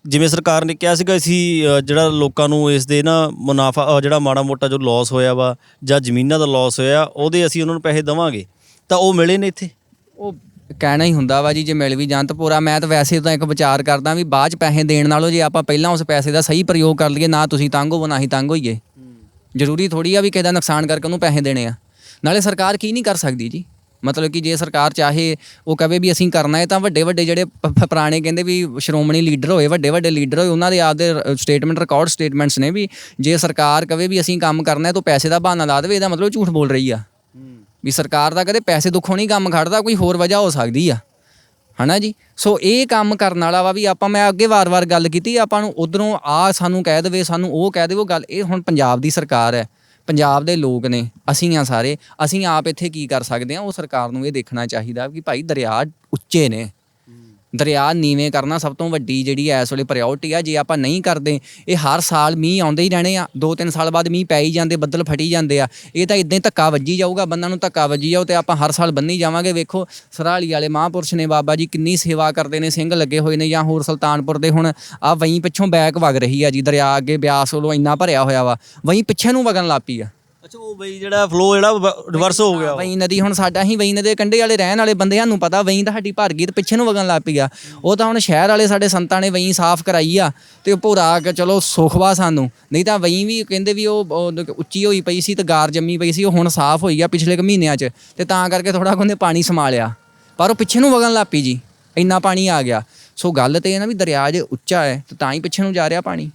ਜਿਵੇਂ ਸਰਕਾਰ ਨੇ ਕਿਹਾ ਸੀਗਾ ਅਸੀਂ ਜਿਹੜਾ ਲੋਕਾਂ ਨੂੰ ਇਸ ਦੇ ਨਾ ਮੁਨਾਫਾ ਜਿਹੜਾ ਮਾੜਾ ਮੋਟਾ ਜੋ ਲਾਸ ਹੋਇਆ ਵਾ ਜਾਂ ਜ਼ਮੀਨਾਂ ਦਾ ਲਾਸ ਹੋਇਆ ਉਹਦੇ ਅਸੀਂ ਉਹਨਾਂ ਨੂੰ ਪੈਸੇ ਦੇਵਾਂਗੇ। ਤਾਂ ਉਹ ਮਿਲੇ ਨੇ ਇੱਥੇ? ਉਹ ਕਹਿਣਾ ਹੀ ਹੁੰਦਾ ਵਾ ਜੀ, ਜੇ ਮਿਲ ਵੀ ਜਾਣ ਤਾਂ ਪੂਰਾ ਮੈਂ ਤਾਂ ਵੈਸੇ ਤਾਂ ਇੱਕ ਵਿਚਾਰ ਕਰਦਾ ਵੀ ਬਾਅਦ 'ਚ ਪੈਸੇ ਦੇਣ ਨਾਲੋਂ ਜੇ ਆਪਾਂ ਪਹਿਲਾਂ ਉਸ ਪੈਸੇ ਦਾ ਸਹੀ ਪ੍ਰਯੋਗ ਕਰ ਲਈਏ, ਨਾ ਤੁਸੀਂ ਤੰਗ ਹੋਵੋ, ਨਾ ਹੀ ਤੰਗ ਹੋਈਏ। ਜ਼ਰੂਰੀ ਥੋੜੀ ਆ ਵੀ ਕਿਸੇ ਦਾ ਨੁਕਸਾਨ ਕਰਕੇ ਉਹਨੂੰ ਪੈਸੇ ਦੇਣੇ ਆ। ਨਾਲੇ ਸਰਕਾਰ ਕੀ ਨਹੀਂ ਕਰ ਸਕਦੀ ਜੀ? ਮਤਲਬ ਕਿ ਜੇ ਸਰਕਾਰ ਚਾਹੇ ਉਹ ਕਹੇ ਵੀ ਅਸੀਂ ਕਰਨਾ ਹੈ ਤਾਂ ਵੱਡੇ ਵੱਡੇ ਜਿਹੜੇ ਪ- ਪੁਰਾਣੇ ਕਹਿੰਦੇ ਵੀ ਸ਼੍ਰੋਮਣੀ ਲੀਡਰ ਹੋਏ ਵੱਡੇ ਵੱਡੇ ਲੀਡਰ ਹੋਏ, ਉਹਨਾਂ ਦੇ ਆਪਦੇ ਸਟੇਟਮੈਂਟ ਰਿਕਾਰਡ ਸਟੇਟਮੈਂਟਸ ਨੇ ਵੀ ਜੇ ਸਰਕਾਰ ਕਹੇ ਵੀ ਅਸੀਂ ਕੰਮ ਕਰਨਾ ਹੈ ਤਾਂ ਪੈਸੇ ਦਾ ਬਹਾਨਾ ਲਾ ਦੇਵੇ, ਇਹਦਾ ਮਤਲਬ ਝੂਠ ਬੋਲ ਰਹੀ ਆ। ਵੀ ਸਰਕਾਰ ਦਾ ਕਦੇ ਪੈਸੇ ਦੁੱਖੋਂ ਨਹੀਂ ਕੰਮ ਖੜਦਾ, ਕੋਈ ਹੋਰ ਵਜ੍ਹਾ ਹੋ ਸਕਦੀ ਆ। ਹਨਾ ਜੀ? ਸੋ ਇਹ ਕੰਮ ਕਰਨ ਵਾਲਾ ਵਾ ਵੀ ਆਪਾਂ, ਮੈਂ ਅੱਗੇ ਵਾਰ-ਵਾਰ ਗੱਲ ਕੀਤੀ, ਆਪਾਂ ਨੂੰ ਉਧਰੋਂ ਆ ਸਾਨੂੰ ਕਹਿ ਦੇਵੇ, ਸਾਨੂੰ ਉਹ ਕਹਿ ਦੇਵੇ, ਉਹ ਗੱਲ, ਇਹ ਹੁਣ ਪੰਜਾਬ ਦੀ ਸਰਕਾਰ ਹੈ। ਪੰਜਾਬ ਦੇ ਲੋਕ ਨੇ, ਅਸੀਂ ਆ ਸਾਰੇ, ਅਸੀਂ ਆਪ ਇੱਥੇ ਕੀ ਕਰ ਸਕਦੇ ਆ, ਉਹ ਸਰਕਾਰ ਨੂੰ ਇਹ ਦੇਖਣਾ ਚਾਹੀਦਾ ਕਿ ਭਾਈ ਦਰਿਆ ਉੱਚੇ ਨੇ। ਦਰਿਆ ਨੀਵੇਂ ਕਰਨਾ ਸਭ ਤੋਂ ਵੱਡੀ ਜਿਹੜੀ ਐ ਇਸ ਵੇਲੇ ਪ੍ਰਾਇੋਰਟੀ ਆ, ਜੇ ਆਪਾਂ ਨਹੀਂ ਕਰਦੇ, ਇਹ ਹਰ ਸਾਲ ਮੀਂਹ ਆਉਂਦੇ ਹੀ ਰਹਿਣੇ ਆ, ਦੋ ਤਿੰਨ ਸਾਲ ਬਾਅਦ ਮੀਂਹ ਪੈ ਹੀ ਜਾਂਦੇ, ਬੱਦਲ ਫਟੀ ਜਾਂਦੇ ਆ, ਇਹ ਤਾਂ ਇਦਾਂ ਹੀ ਧੱਕਾ ਵੱਜੀ ਜਾਊਗਾ ਬੰਨਾਂ ਨੂੰ ਧੱਕਾ ਵੱਜੀ ਜਾਊ ਤੇ ਆਪਾਂ ਹਰ ਸਾਲ ਬੰਨੀ ਜਾਵਾਂਗੇ, ਵੇਖੋ, ਸਰਾਲੀ ਵਾਲੇ ਮਹਾਂਪੁਰਸ਼ ਨੇ ਬਾਬਾ ਜੀ ਕਿੰਨੀ ਸੇਵਾ ਕਰਦੇ ਨੇ, ਸਿੰਘ ਲੱਗੇ ਹੋਏ ਨੇ ਜਾਂ ਹੋਰ ਸੁਲਤਾਨਪੁਰ ਦੇ ਹੁਣ ਆ ਵਹੀਂ ਪਿੱਛੋਂ ਬੈਕ ਵਗ ਰਹੀ ਆ ਜੀ, ਦਰਿਆ ਅੱਗੇ ਬਿਆਸ ਵੱਲੋਂ ਇੰਨਾ ਭਰਿਆ ਹੋਇਆ ਵਾ, ਵਹੀਂ ਪਿੱਛੇ ਨੂੰ ਵਗਣ ਲੱਗ ਪਈ ਆ। ਅੱਛਾ, ਉਹ ਬਈ ਜਿਹੜਾ ਫਲੋ ਜਿਹੜਾ ਰਿਵਰਸ ਹੋ ਗਿਆ ਵਈ ਨਦੀ, ਹੁਣ ਸਾਡਾ ਹੀ ਵਈ ਨਦੀ ਦੇ ਕੰਢੇ ਵਾਲੇ ਰਹਿਣ ਵਾਲੇ ਬੰਦੇ ਸਾਨੂੰ ਪਤਾ, ਵਈ ਤਾਂ ਸਾਡੀ ਭਰ ਗਈ ਤੇ ਪਿੱਛੇ ਨੂੰ ਵਗਣ ਲੱਗ ਪਈ ਆ। ਉਹ ਤਾਂ ਹੁਣ ਸ਼ਹਿਰ ਵਾਲੇ ਸਾਡੇ ਸੰਤਾਂ ਨੇ ਵਈ ਸਾਫ਼ ਕਰਾਈ ਆ, ਤੇ ਉਹ ਭੋਰਾ ਕੇ ਚਲੋ ਸੁਖਵਾ ਸਾਨੂੰ। ਨਹੀਂ ਤਾਂ ਵਈ ਵੀ ਕਹਿੰਦੇ ਵੀ ਉਹ ਉਹ ਉੱਚੀ ਹੋਈ ਪਈ ਸੀ ਤੇ ਗਾਰ ਜੰਮੀ ਪਈ ਸੀ, ਉਹ ਹੁਣ ਸਾਫ਼ ਹੋਈ ਆ ਪਿਛਲੇ ਕੁ ਮਹੀਨਿਆਂ 'ਚ। ਤੇ ਤਾਂ ਕਰਕੇ ਥੋੜਾ ਕੋਨੇ ਪਾਣੀ ਸੰਭਾਲਿਆ। ਪਰ ਉਹ ਪਿੱਛੇ ਨੂੰ ਵਗਣ ਲੱਗ ਪਈ ਜੀ, ਇੰਨਾ ਪਾਣੀ ਆ ਗਿਆ। ਸੋ ਗੱਲ ਤੇ ਇਹ ਨਾ ਵੀ ਦਰਿਆ ਜੇ ਉੱਚਾ ਹੈ, ਤੇ ਤਾਂ ਹੀ ਪਿੱਛੇ ਨੂੰ ਜਾ ਰਿਹਾ ਪਾਣੀ।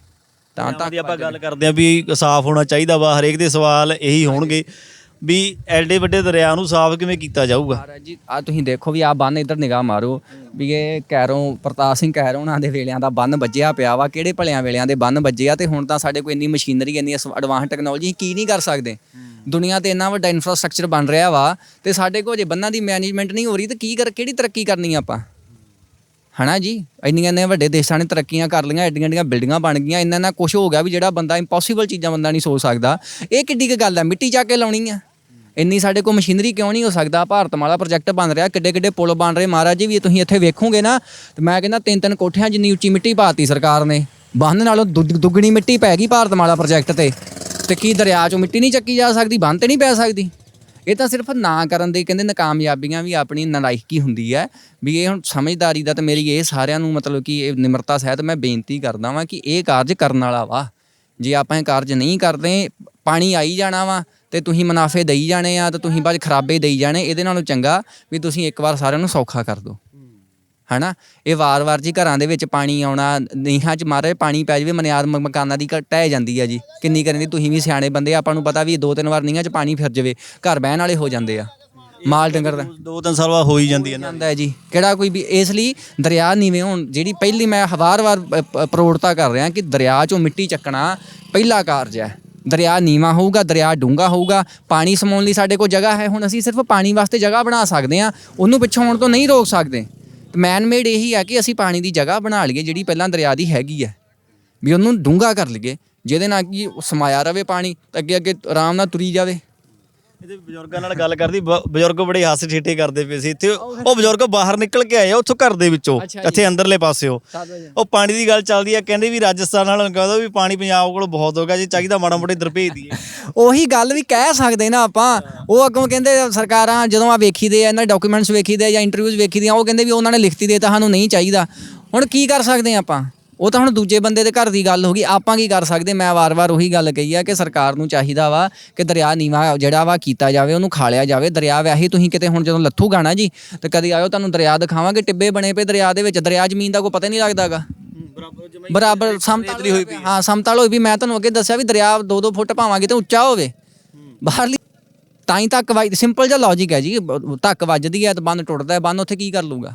ਤਾਂ ਤਾਂ ਤਾਂ ਆਪਾਂ ਗੱਲ ਕਰਦੇ ਆਂ ਵੀ ਸਾਫ਼ ਹੋਣਾ ਚਾਹੀਦਾ ਵਾ ਹਰੇਕ ਦੇ ਸਵਾਲ ਇਹੀ ਹੋਣਗੇ ਵੀ ਐਡੇ ਵੱਡੇ ਦਰਿਆ ਨੂੰ ਸਾਫ਼ ਕਿਵੇਂ ਕੀਤਾ ਜਾਊਗਾ? ਮਹਾਰਾਜ ਜੀ ਆ ਤੁਸੀਂ ਦੇਖੋ ਵੀ ਆ ਬੰਨ ਇੱਧਰ ਨਿਗਾਹ ਮਾਰੋ ਵੀ ਇਹ ਕੈਰੋਂ ਪ੍ਰਤਾਪ ਸਿੰਘ ਕੈਰੋਂ ਉਹਨਾਂ ਦੇ ਵੇਲਿਆਂ ਦਾ ਬੰਨ ਵੱਜਿਆ ਪਿਆ ਵਾ ਕਿਹੜੇ ਭਲਿਆਂ ਵੇਲਿਆਂ ਦੇ ਬੰਨ ਵੱਜੇ ਆ ਤੇ ਹੁਣ ਤਾਂ ਸਾਡੇ ਕੋਲ ਇੰਨੀ ਮਸ਼ੀਨਰੀ ਇੰਨੀ ਐਡਵਾਂਸ ਟੈਕਨੋਲੋਜੀ ਕੀ ਨਹੀਂ ਕਰ ਸਕਦੇ? ਦੁਨੀਆ ਤੇ ਇੰਨਾ ਵੱਡਾ ਇਨਫਰਾਸਟ੍ਰਕਚਰ ਬਣ ਰਿਹਾ ਵਾ ਤੇ ਸਾਡੇ ਕੋਲ ਜੇ ਬੰਨਾਂ ਦੀ ਮੈਨੇਜਮੈਂਟ ਨਹੀਂ ਹੋ ਰਹੀ ਤੇ ਕੀ ਕਰ ਕਿਹੜੀ ਤਰੱਕੀ ਕਰਨੀ ਆਪਾਂ? ਹਨਾ ਜੀ? ਇੰਨੀਆਂ ਇੰਨੇ ਵੱਡੇ ਦੇਸ਼ਾਂ ਨੇ ਤਰੱਕੀਆਂ ਕਰ ਲਈਆਂ, ਐਡੀਆਂ ਐਡੀਆਂ ਬਿਲਡਿੰਗਾਂ ਬਣ ਗਈਆਂ, ਇੰਨਾ ਨਾ ਕੁਝ ਹੋ ਗਿਆ ਵੀ ਜਿਹੜਾ ਬੰਦਾ ਇੰਪੋਸੀਬਲ ਚੀਜ਼ਾਂ ਬੰਦਾ ਨਹੀਂ ਸੋਚ ਸਕਦਾ। ਇਹ ਕਿੱਡੀ ਕੁ ਗੱਲ ਹੈ ਮਿੱਟੀ ਚੱਕ ਕੇ ਲਾਉਣੀ ਆ। ਇੰਨੀ ਸਾਡੇ ਕੋਲ ਮਸ਼ੀਨਰੀ ਕਿਉਂ ਨਹੀਂ ਹੋ ਸਕਦਾ? ਭਾਰਤਮਾਲਾ ਪ੍ਰੋਜੈਕਟ ਬਣ ਰਿਹਾ, ਕਿੱਡੇ ਕਿੱਡੇ ਪੁਲ ਬਣ ਰਹੇ। ਮਹਾਰਾਜ ਜੀ, ਵੀ ਤੁਸੀਂ ਇੱਥੇ ਵੇਖੋਗੇ ਨਾ, ਤੇ ਮੈਂ ਕਹਿੰਦਾ ਤਿੰਨ ਤਿੰਨ ਕੋਠਿਆਂ ਜਿੰਨੀ ਉੱਚੀ ਮਿੱਟੀ ਪਾਤੀ ਸਰਕਾਰ ਨੇ। ਬੰਨ ਨਾਲੋਂ ਦੁ- ਦੁੱਗਣੀ ਮਿੱਟੀ ਪੈ ਗਈ ਭਾਰਤਮਾਲਾ ਪ੍ਰੋਜੈਕਟ ਤੇ। ਤੇ ਕੀ ਦਰਿਆ 'ਚੋਂ ਮਿੱਟੀ ਨਹੀਂ ਚੱਕੀ ਜਾ ਸਕਦੀ? ਬੰਨ ਤੇ ਨਹੀਂ ਪੈ ਸਕਦੀ। ਇਹ ਤਾਂ ਸਿਰਫ ਨਾ ਕਰਨ ਦੇ ਕਹਿੰਦੇ ਨਾਕਾਮਯਾਬੀਆਂ ਵੀ ਆਪਣੀ ਨਲਾਇਕੀ ਹੁੰਦੀ ਹੈ। ਵੀ ਇਹ ਹੁਣ ਸਮਝਦਾਰੀ ਦਾ ਤੇ ਮੇਰੀ ਇਹ ਸਾਰਿਆਂ ਨੂੰ ਮਤਲਬ ਕਿ ਇਹ ਨਿਮਰਤਾ ਸਹਿਤ ਮੈਂ ਬੇਨਤੀ ਕਰਦਾ ਵਾਂ ਕਿ ਇਹ ਕਾਰਜ ਕਰਨ ਵਾਲਾ ਵਾ। ਜੇ ਆਪਾਂ ਇਹ ਕਾਰਜ ਨਹੀਂ ਕਰਦੇ, ਪਾਣੀ ਆਈ ਜਾਣਾ ਵਾ ਤੇ ਤੁਸੀਂ ਮੁਨਾਫੇ ਦੇਈ ਜਾਣੇ ਆ ਤੇ ਤੁਸੀਂ ਬਾਅਦ ਖਰਾਬੇ ਦੇਈ ਜਾਣੇ, ਇਹਦੇ ਨਾਲੋਂ ਚੰਗਾ ਵੀ ਤੁਸੀਂ ਇੱਕ ਵਾਰ ਸਾਰਿਆਂ ਨੂੰ ਸੌਖਾ ਕਰ ਦਿਓ। ਹਨਾ? ਇਹ ਵਾਰ-ਵਾਰ ਜੀ ਘਰਾਂ ਦੇ ਵਿੱਚ ਪਾਣੀ ਆਉਣਾ ਨੀਹਾਂ 'ਚ ਮਾਰੇ ਪਾਣੀ ਪੈ ਜਾਵੇ ਮਨਿਆਦ ਮਕਾਨਾਂ ਦੀ ਢਹਿ ਜਾਂਦੀ ਆ ਜੀ। ਕਿੰਨੀ ਕਰਨ ਤੁਸੀਂ ਵੀ ਸਿਆਣੇ ਬੰਦੇ ਆ, ਆਪਾਂ ਨੂੰ ਪਤਾ ਵੀ ਦੋ ਤਿੰਨ ਵਾਰ ਨੀਹਾਂ 'ਚ ਪਾਣੀ ਫਿਰ ਜਾਵੇ। ਘਰ ਬਹਿਣ ਵਾਲੇ ਹੋ ਜਾਂਦੇ ਆ। ਮਾਲ ਡੰਗਰ ਦਾ। ਦੋ ਤਿੰਨ ਸਾਲ ਬਾਅਦ ਹੋ ਹੀ ਜਾਂਦੀ ਹੈ ਨਾ। ਜਾਂਦਾ ਹੈ ਜੀ। ਕਿਹੜਾ ਕੋਈ ਵੀ ਇਸ ਲਈ ਦਰਿਆ ਨੀਵੇਂ ਹੋਣ ਜਿਹੜੀ ਪਹਿਲੀ ਮੈਂ ਵਾਰ-ਵਾਰ ਪ੍ਰੋੜਤਾ ਕਰ ਰਿਹਾ ਕਿ ਦਰਿਆ 'ਚੋਂ ਮਿੱਟੀ ਚੱਕਣਾ ਪਹਿਲਾ ਕਾਰਜ ਹੈ। ਦਰਿਆ ਨੀਵਾਂ ਹੋਊਗਾ ਦਰਿਆ ਡੂੰਘਾ ਹੋਊਗਾ ਪਾਣੀ ਸਮਾਉਣ ਲਈ ਸਾਡੇ ਕੋਲ ਜਗ੍ਹਾ ਹੈ। ਹੁਣ ਅਸੀਂ ਸਿਰਫ ਪਾਣੀ ਵਾਸਤੇ ਜਗ੍ਹਾ ਬਣਾ ਸਕਦੇ ਹਾਂ ਉਹਨੂੰ ਪਿੱਛੋਂ ਆਉਣ ਤੋਂ ਨਹੀਂ ਰੋਕ ਸਕਦੇ। ਮੈਨ ਮੇਡ ਇਹੀ ਆ ਕਿ ਅਸੀਂ ਪਾਣੀ ਦੀ ਜਗ੍ਹਾ ਬਣਾ ਲਈਏ ਜਿਹੜੀ ਪਹਿਲਾਂ ਦਰਿਆ ਦੀ ਹੈਗੀ ਹੈ। ਵੀ ਉਹਨੂੰ ਡੂੰਘਾ ਕਰ ਲਈਏ, ਜਿਹਦੇ ਨਾਲ ਕਿ ਸਮਾਇਆ ਰਵੇ ਪਾਣੀ, ਤੇ ਅੱਗੇ ਅੱਗੇ ਆਰਾਮ ਨਾਲ ਤੁਰੀ ਜਾਵੇ। ਇਹਦੇ ਬਜ਼ੁਰਗਾਂ ਨਾਲ ਗੱਲ ਕਰਦੀ ਬ- ਬਜ਼ੁਰਗ ਬੜੇ ਹਾਸੇ ਠੇਠੇ ਕਰਦੇ ਪਏ ਸੀ। ਇੱਥੇ ਉਹ ਬਜ਼ੁਰਗ ਬਾਹਰ ਨਿਕਲ ਕੇ ਆਏ ਆ ਉੱਥੋਂ ਘਰ ਦੇ ਵਿੱਚੋਂ ਅੱਛਾ ਜੀ। ਇੱਥੇ ਅੰਦਰਲੇ ਪਾਸਿਓ ਉਹ। ਪਾਣੀ ਦੀ ਗੱਲ ਚੱਲਦੀ ਆ ਕਹਿੰਦੇ ਵੀ ਰਾਜਸਥਾਨ ਨਾਲ ਕਹਿੰਦਾ ਵੀ ਪਾਣੀ ਪੰਜਾਬ ਕੋਲ ਬਹੁਤ ਹੋ ਗਿਆ ਜੇ ਚਾਹੀਦਾ ਮਾੜਾ ਮੋਟੇ ਇੱਧਰ ਭੇਜ ਦਈਏ। ਉਹੀ ਗੱਲ ਵੀ ਕਹਿ ਸਕਦੇ ਨਾ ਆਪਾਂ। ਉਹ ਅੱਗੋਂ ਕਹਿੰਦੇ ਸਰਕਾਰਾਂ ਜਦੋਂ ਆ ਵੇਖੀਦੇ ਆ ਇਹਨਾਂ ਡਾਕੂਮੈਂਟਸ ਵੇਖੀਦੇ ਆ ਜਾਂ ਇੰਟਰਵਿਊਜ਼ ਵੇਖੀਦੀਆਂ ਉਹ ਕਹਿੰਦੇ ਵੀ ਉਹਨਾਂ ਨੇ ਲਿਖਤੀ ਦੇ ਤਾਂ ਸਾਨੂੰ ਨਹੀਂ ਚਾਹੀਦਾ। ਹੁਣ ਕੀ ਕਰ ਸਕਦੇ ਆ ਆਪਾਂ? ਉਹ ਤਾਂ ਹੁਣ ਦੂਜੇ ਬੰਦੇ ਦੇ ਘਰ ਦੀ ਗੱਲ ਹੋ ਗਈ ਆਪਾਂ ਕੀ ਕਰ ਸਕਦੇ? ਮੈਂ ਵਾਰ-ਵਾਰ ਉਹੀ ਗੱਲ ਕਹੀ ਆ ਕਿ ਸਰਕਾਰ ਨੂੰ ਚਾਹੀਦਾ ਵਾ ਕਿ ਦਰਿਆ ਨੀਵਾ ਜਿਹੜਾ ਵਾ ਕੀਤਾ ਜਾਵੇ ਉਹਨੂੰ ਖਾਲਿਆ ਜਾਵੇ। ਦਰਿਆ ਵੈਸੇ ਤੁਸੀਂ ਕਿਤੇ ਹੁਣ ਜਦੋਂ ਲੱਥੂ ਗਾਣਾ ਜੀ ਤੇ ਕਦੀ ਆਇਓ ਤੁਹਾਨੂੰ ਦਰਿਆ ਦਿਖਾਵਾਂਗੇ ਟਿੱਬੇ ਬਣੇ ਪਏ ਦਰਿਆ ਦੇ ਵਿੱਚ। ਦਰਿਆ ਜ਼ਮੀਨ ਦਾ ਕੋਈ ਪਤਾ ਨਹੀਂ ਲੱਗਦਾਗਾ ਬਰਾਬਰ ਬਰਾਬਰ ਸਮਤਲ ਹੋਈ ਪਈ ਹਾਂ ਸਮਤਲ ਹੋਈ ਵੀ ਮੈਂ ਤੁਹਾਨੂੰ ਅੱਗੇ ਦੱਸਿਆ ਵੀ ਦਰਿਆ 2-2 ਫੁੱਟ ਭਾਵਾਂਗੇ ਤੇ ਉੱਚਾ ਹੋਵੇ। ਬਾਹਰਲੀ ਤਾਂ ਹੀ ਤੱਕ ਵੱਜ ਸਿੰਪਲ ਜਿਹਾ ਲੌਜੀਕ ਹੈ ਜੀ। ਧੱਕ ਵੱਜਦੀ ਹੈ ਤਾਂ ਬੰਨ ਟੁੱਟਦਾ ਹੈ ਬੰਨ ਉੱਥੇ ਕੀ ਕਰ ਲੂਗਾ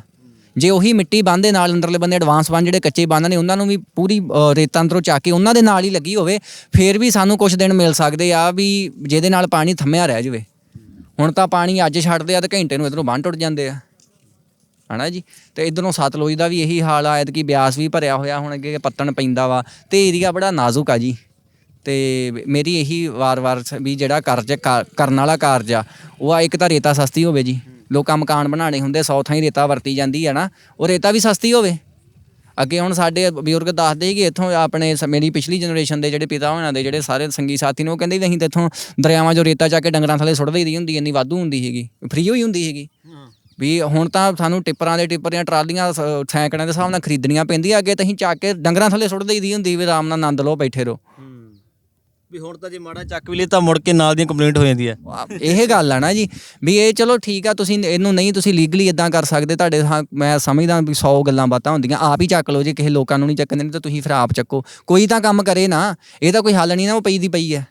ਜੇ ਉਹੀ ਮਿੱਟੀ ਬੰਨ ਦੇ ਨਾਲ ਅੰਦਰਲੇ ਬੰਦੇ ਐਡਵਾਂਸ ਬੰਨ ਜਿਹੜੇ ਕੱਚੇ ਬੰਨ ਨੇ ਉਹਨਾਂ ਨੂੰ ਵੀ ਪੂਰੀ ਅ, ਰੇਤਾਂ ਅੰਦਰੋਂ ਚੱਕ ਕੇ ਉਹਨਾਂ ਦੇ ਨਾਲ ਹੀ ਲੱਗੀ ਹੋਵੇ ਫੇਰ ਵੀ ਸਾਨੂੰ ਕੁਝ ਦਿਨ ਮਿਲ ਸਕਦੇ ਆ ਵੀ ਜਿਹਦੇ ਨਾਲ ਪਾਣੀ ਥੰਮਿਆ ਰਹਿ ਜਾਵੇ। ਹੁਣ ਤਾਂ ਪਾਣੀ ਅੱਜ ਛੱਡਦੇ ਆ ਤੇ ਘੰਟੇ ਨੂੰ ਇਧਰੋਂ ਬੰਨ ਟੁੱਟ ਜਾਂਦੇ ਆ। ਹਨਾ ਜੀ? ਤੇ ਇਧਰੋਂ ਸਤਲੁਜ ਦਾ ਵੀ ਇਹੀ ਹਾਲ ਆ ਐਤਕੀ ਬਿਆਸ ਵੀ ਭਰਿਆ ਹੋਇਆ ਹੁਣ ਅੱਗੇ ਪੱਤਣ ਪੈਂਦਾ ਵਾ ਤੇ ਏਰੀਆ ਬੜਾ ਨਾਜ਼ੁਕ ਆ ਜੀ। ਤੇ ਮੇਰੀ ਇਹੀ ਵਾਰ-ਵਾਰ ਸ- ਵੀ ਜਿਹੜਾ ਕਾਰਜ ਕਾ- ਕਰਨ ਵਾਲਾ ਕਾਰਜ ਆ ਉਹ ਆ ਇੱਕ ਤਾਂ ਰੇਤਾ ਸਸਤੀ ਹੋਵੇ ਜੀ। ਲੋਕਾਂ ਮਕਾਨ ਬਣਾਉਣੇ ਹੁੰਦੇ ਸੌ ਥਾਂ ਹੀ ਰੇਤਾ ਵਰਤੀ ਜਾਂਦੀ ਹੈ ਨਾ ਉਹ ਰੇਤਾ ਵੀ ਸਸਤੀ ਹੋਵੇ। ਅੱਗੇ ਹੁਣ ਸਾਡੇ ਬਜ਼ੁਰਗ ਦੱਸਦੇ ਸੀ ਕਿ ਇੱਥੋਂ ਆਪਣੇ ਮੇਰੀ ਪਿਛਲੀ ਜਨਰੇਸ਼ਨ ਦੇ ਜਿਹੜੇ ਪਿਤਾ ਹੋਣਾ ਦੇ ਜਿਹੜੇ ਸਾਰੇ ਸੰਗੀ ਸਾਥੀ ਨੇ ਉਹ ਕਹਿੰਦੇ ਵੀ ਅਸੀਂ ਤਾਂ ਇੱਥੋਂ ਦਰਿਆਵਾਂ 'ਚੋਂ ਰੇਤਾ ਚੱਕ ਕੇ ਡੰਗਰਾਂ ਥੱਲੇ ਸੁੱਟ ਦੇਈਦੀ ਹੁੰਦੀ ਇੰਨੀ ਵਾਧੂ ਹੁੰਦੀ ਸੀਗੀ ਫ੍ਰੀ ਹੋਈ ਹੁੰਦੀ ਸੀਗੀ। ਵੀ ਹੁਣ ਤਾਂ ਸਾਨੂੰ ਟਿੱਪਰਾਂ ਦੇ ਟਿੱਪਰ ਦੀਆਂ ਟਰਾਲੀਆਂ ਸੈਂਕੜਿਆਂ ਦੇ ਹਿਸਾਬ ਨਾਲ ਖਰੀਦਣੀਆਂ ਪੈਂਦੀਆਂ ਅੱਗੇ ਤਾਂ ਅਸੀਂ ਚੱਕ ਕੇ ਡੰਗਰਾਂ ਥੱਲੇ ਸੁੱਟ ਦੇਈਦੀ ਹੁੰਦੀ ਵੀ ਆਰਾਮ ਨਾਲ ਆਨੰਦ ਲਓ ਬੈਠੇ ਰਹੋ। ਵੀ ਹੁਣ ਤਾਂ ਜੇ ਮਾੜਾ ਚੱਕ ਵੀ ਲਈ ਤਾਂ ਮੁੜ ਕੇ ਨਾਲ ਦੀਆਂ ਕੰਪਲੇਂਟ ਹੋ ਜਾਂਦੀ ਹੈ ਇਹ ਗੱਲ ਆ ਨਾ ਜੀ। ਵੀ ਇਹ ਚਲੋ ਠੀਕ ਆ, ਤੁਸੀਂ ਇਹਨੂੰ ਨਹੀਂ ਤੁਸੀਂ ਲੀਗਲੀ ਇਦਾਂ ਕਰ ਸਕਦੇ, ਤੁਹਾਡੇ ਹਾਂ, ਮੈਂ ਸਮਝਦਾ ਵੀ 100 ਗੱਲਾਂ ਬਾਤਾਂ ਹੁੰਦੀਆਂ, ਆਪ ਹੀ ਚੱਕ ਲਓ ਜੇ ਕਿਸੇ ਲੋਕਾਂ ਨੂੰ ਨਹੀਂ ਚੱਕਣ ਦੇਣੀ ਤਾਂ ਤੁਸੀਂ ਫਿਰ ਆਪ ਚੱਕੋ। ਕੋਈ ਤਾਂ ਕੰਮ ਕਰੇ ਨਾ, ਇਹ ਤਾਂ ਕੋਈ ਹੱਲ ਨਹੀਂ ਨਾ, ਉਹ ਪਈ ਦੀ ਪਈ ਹੈ।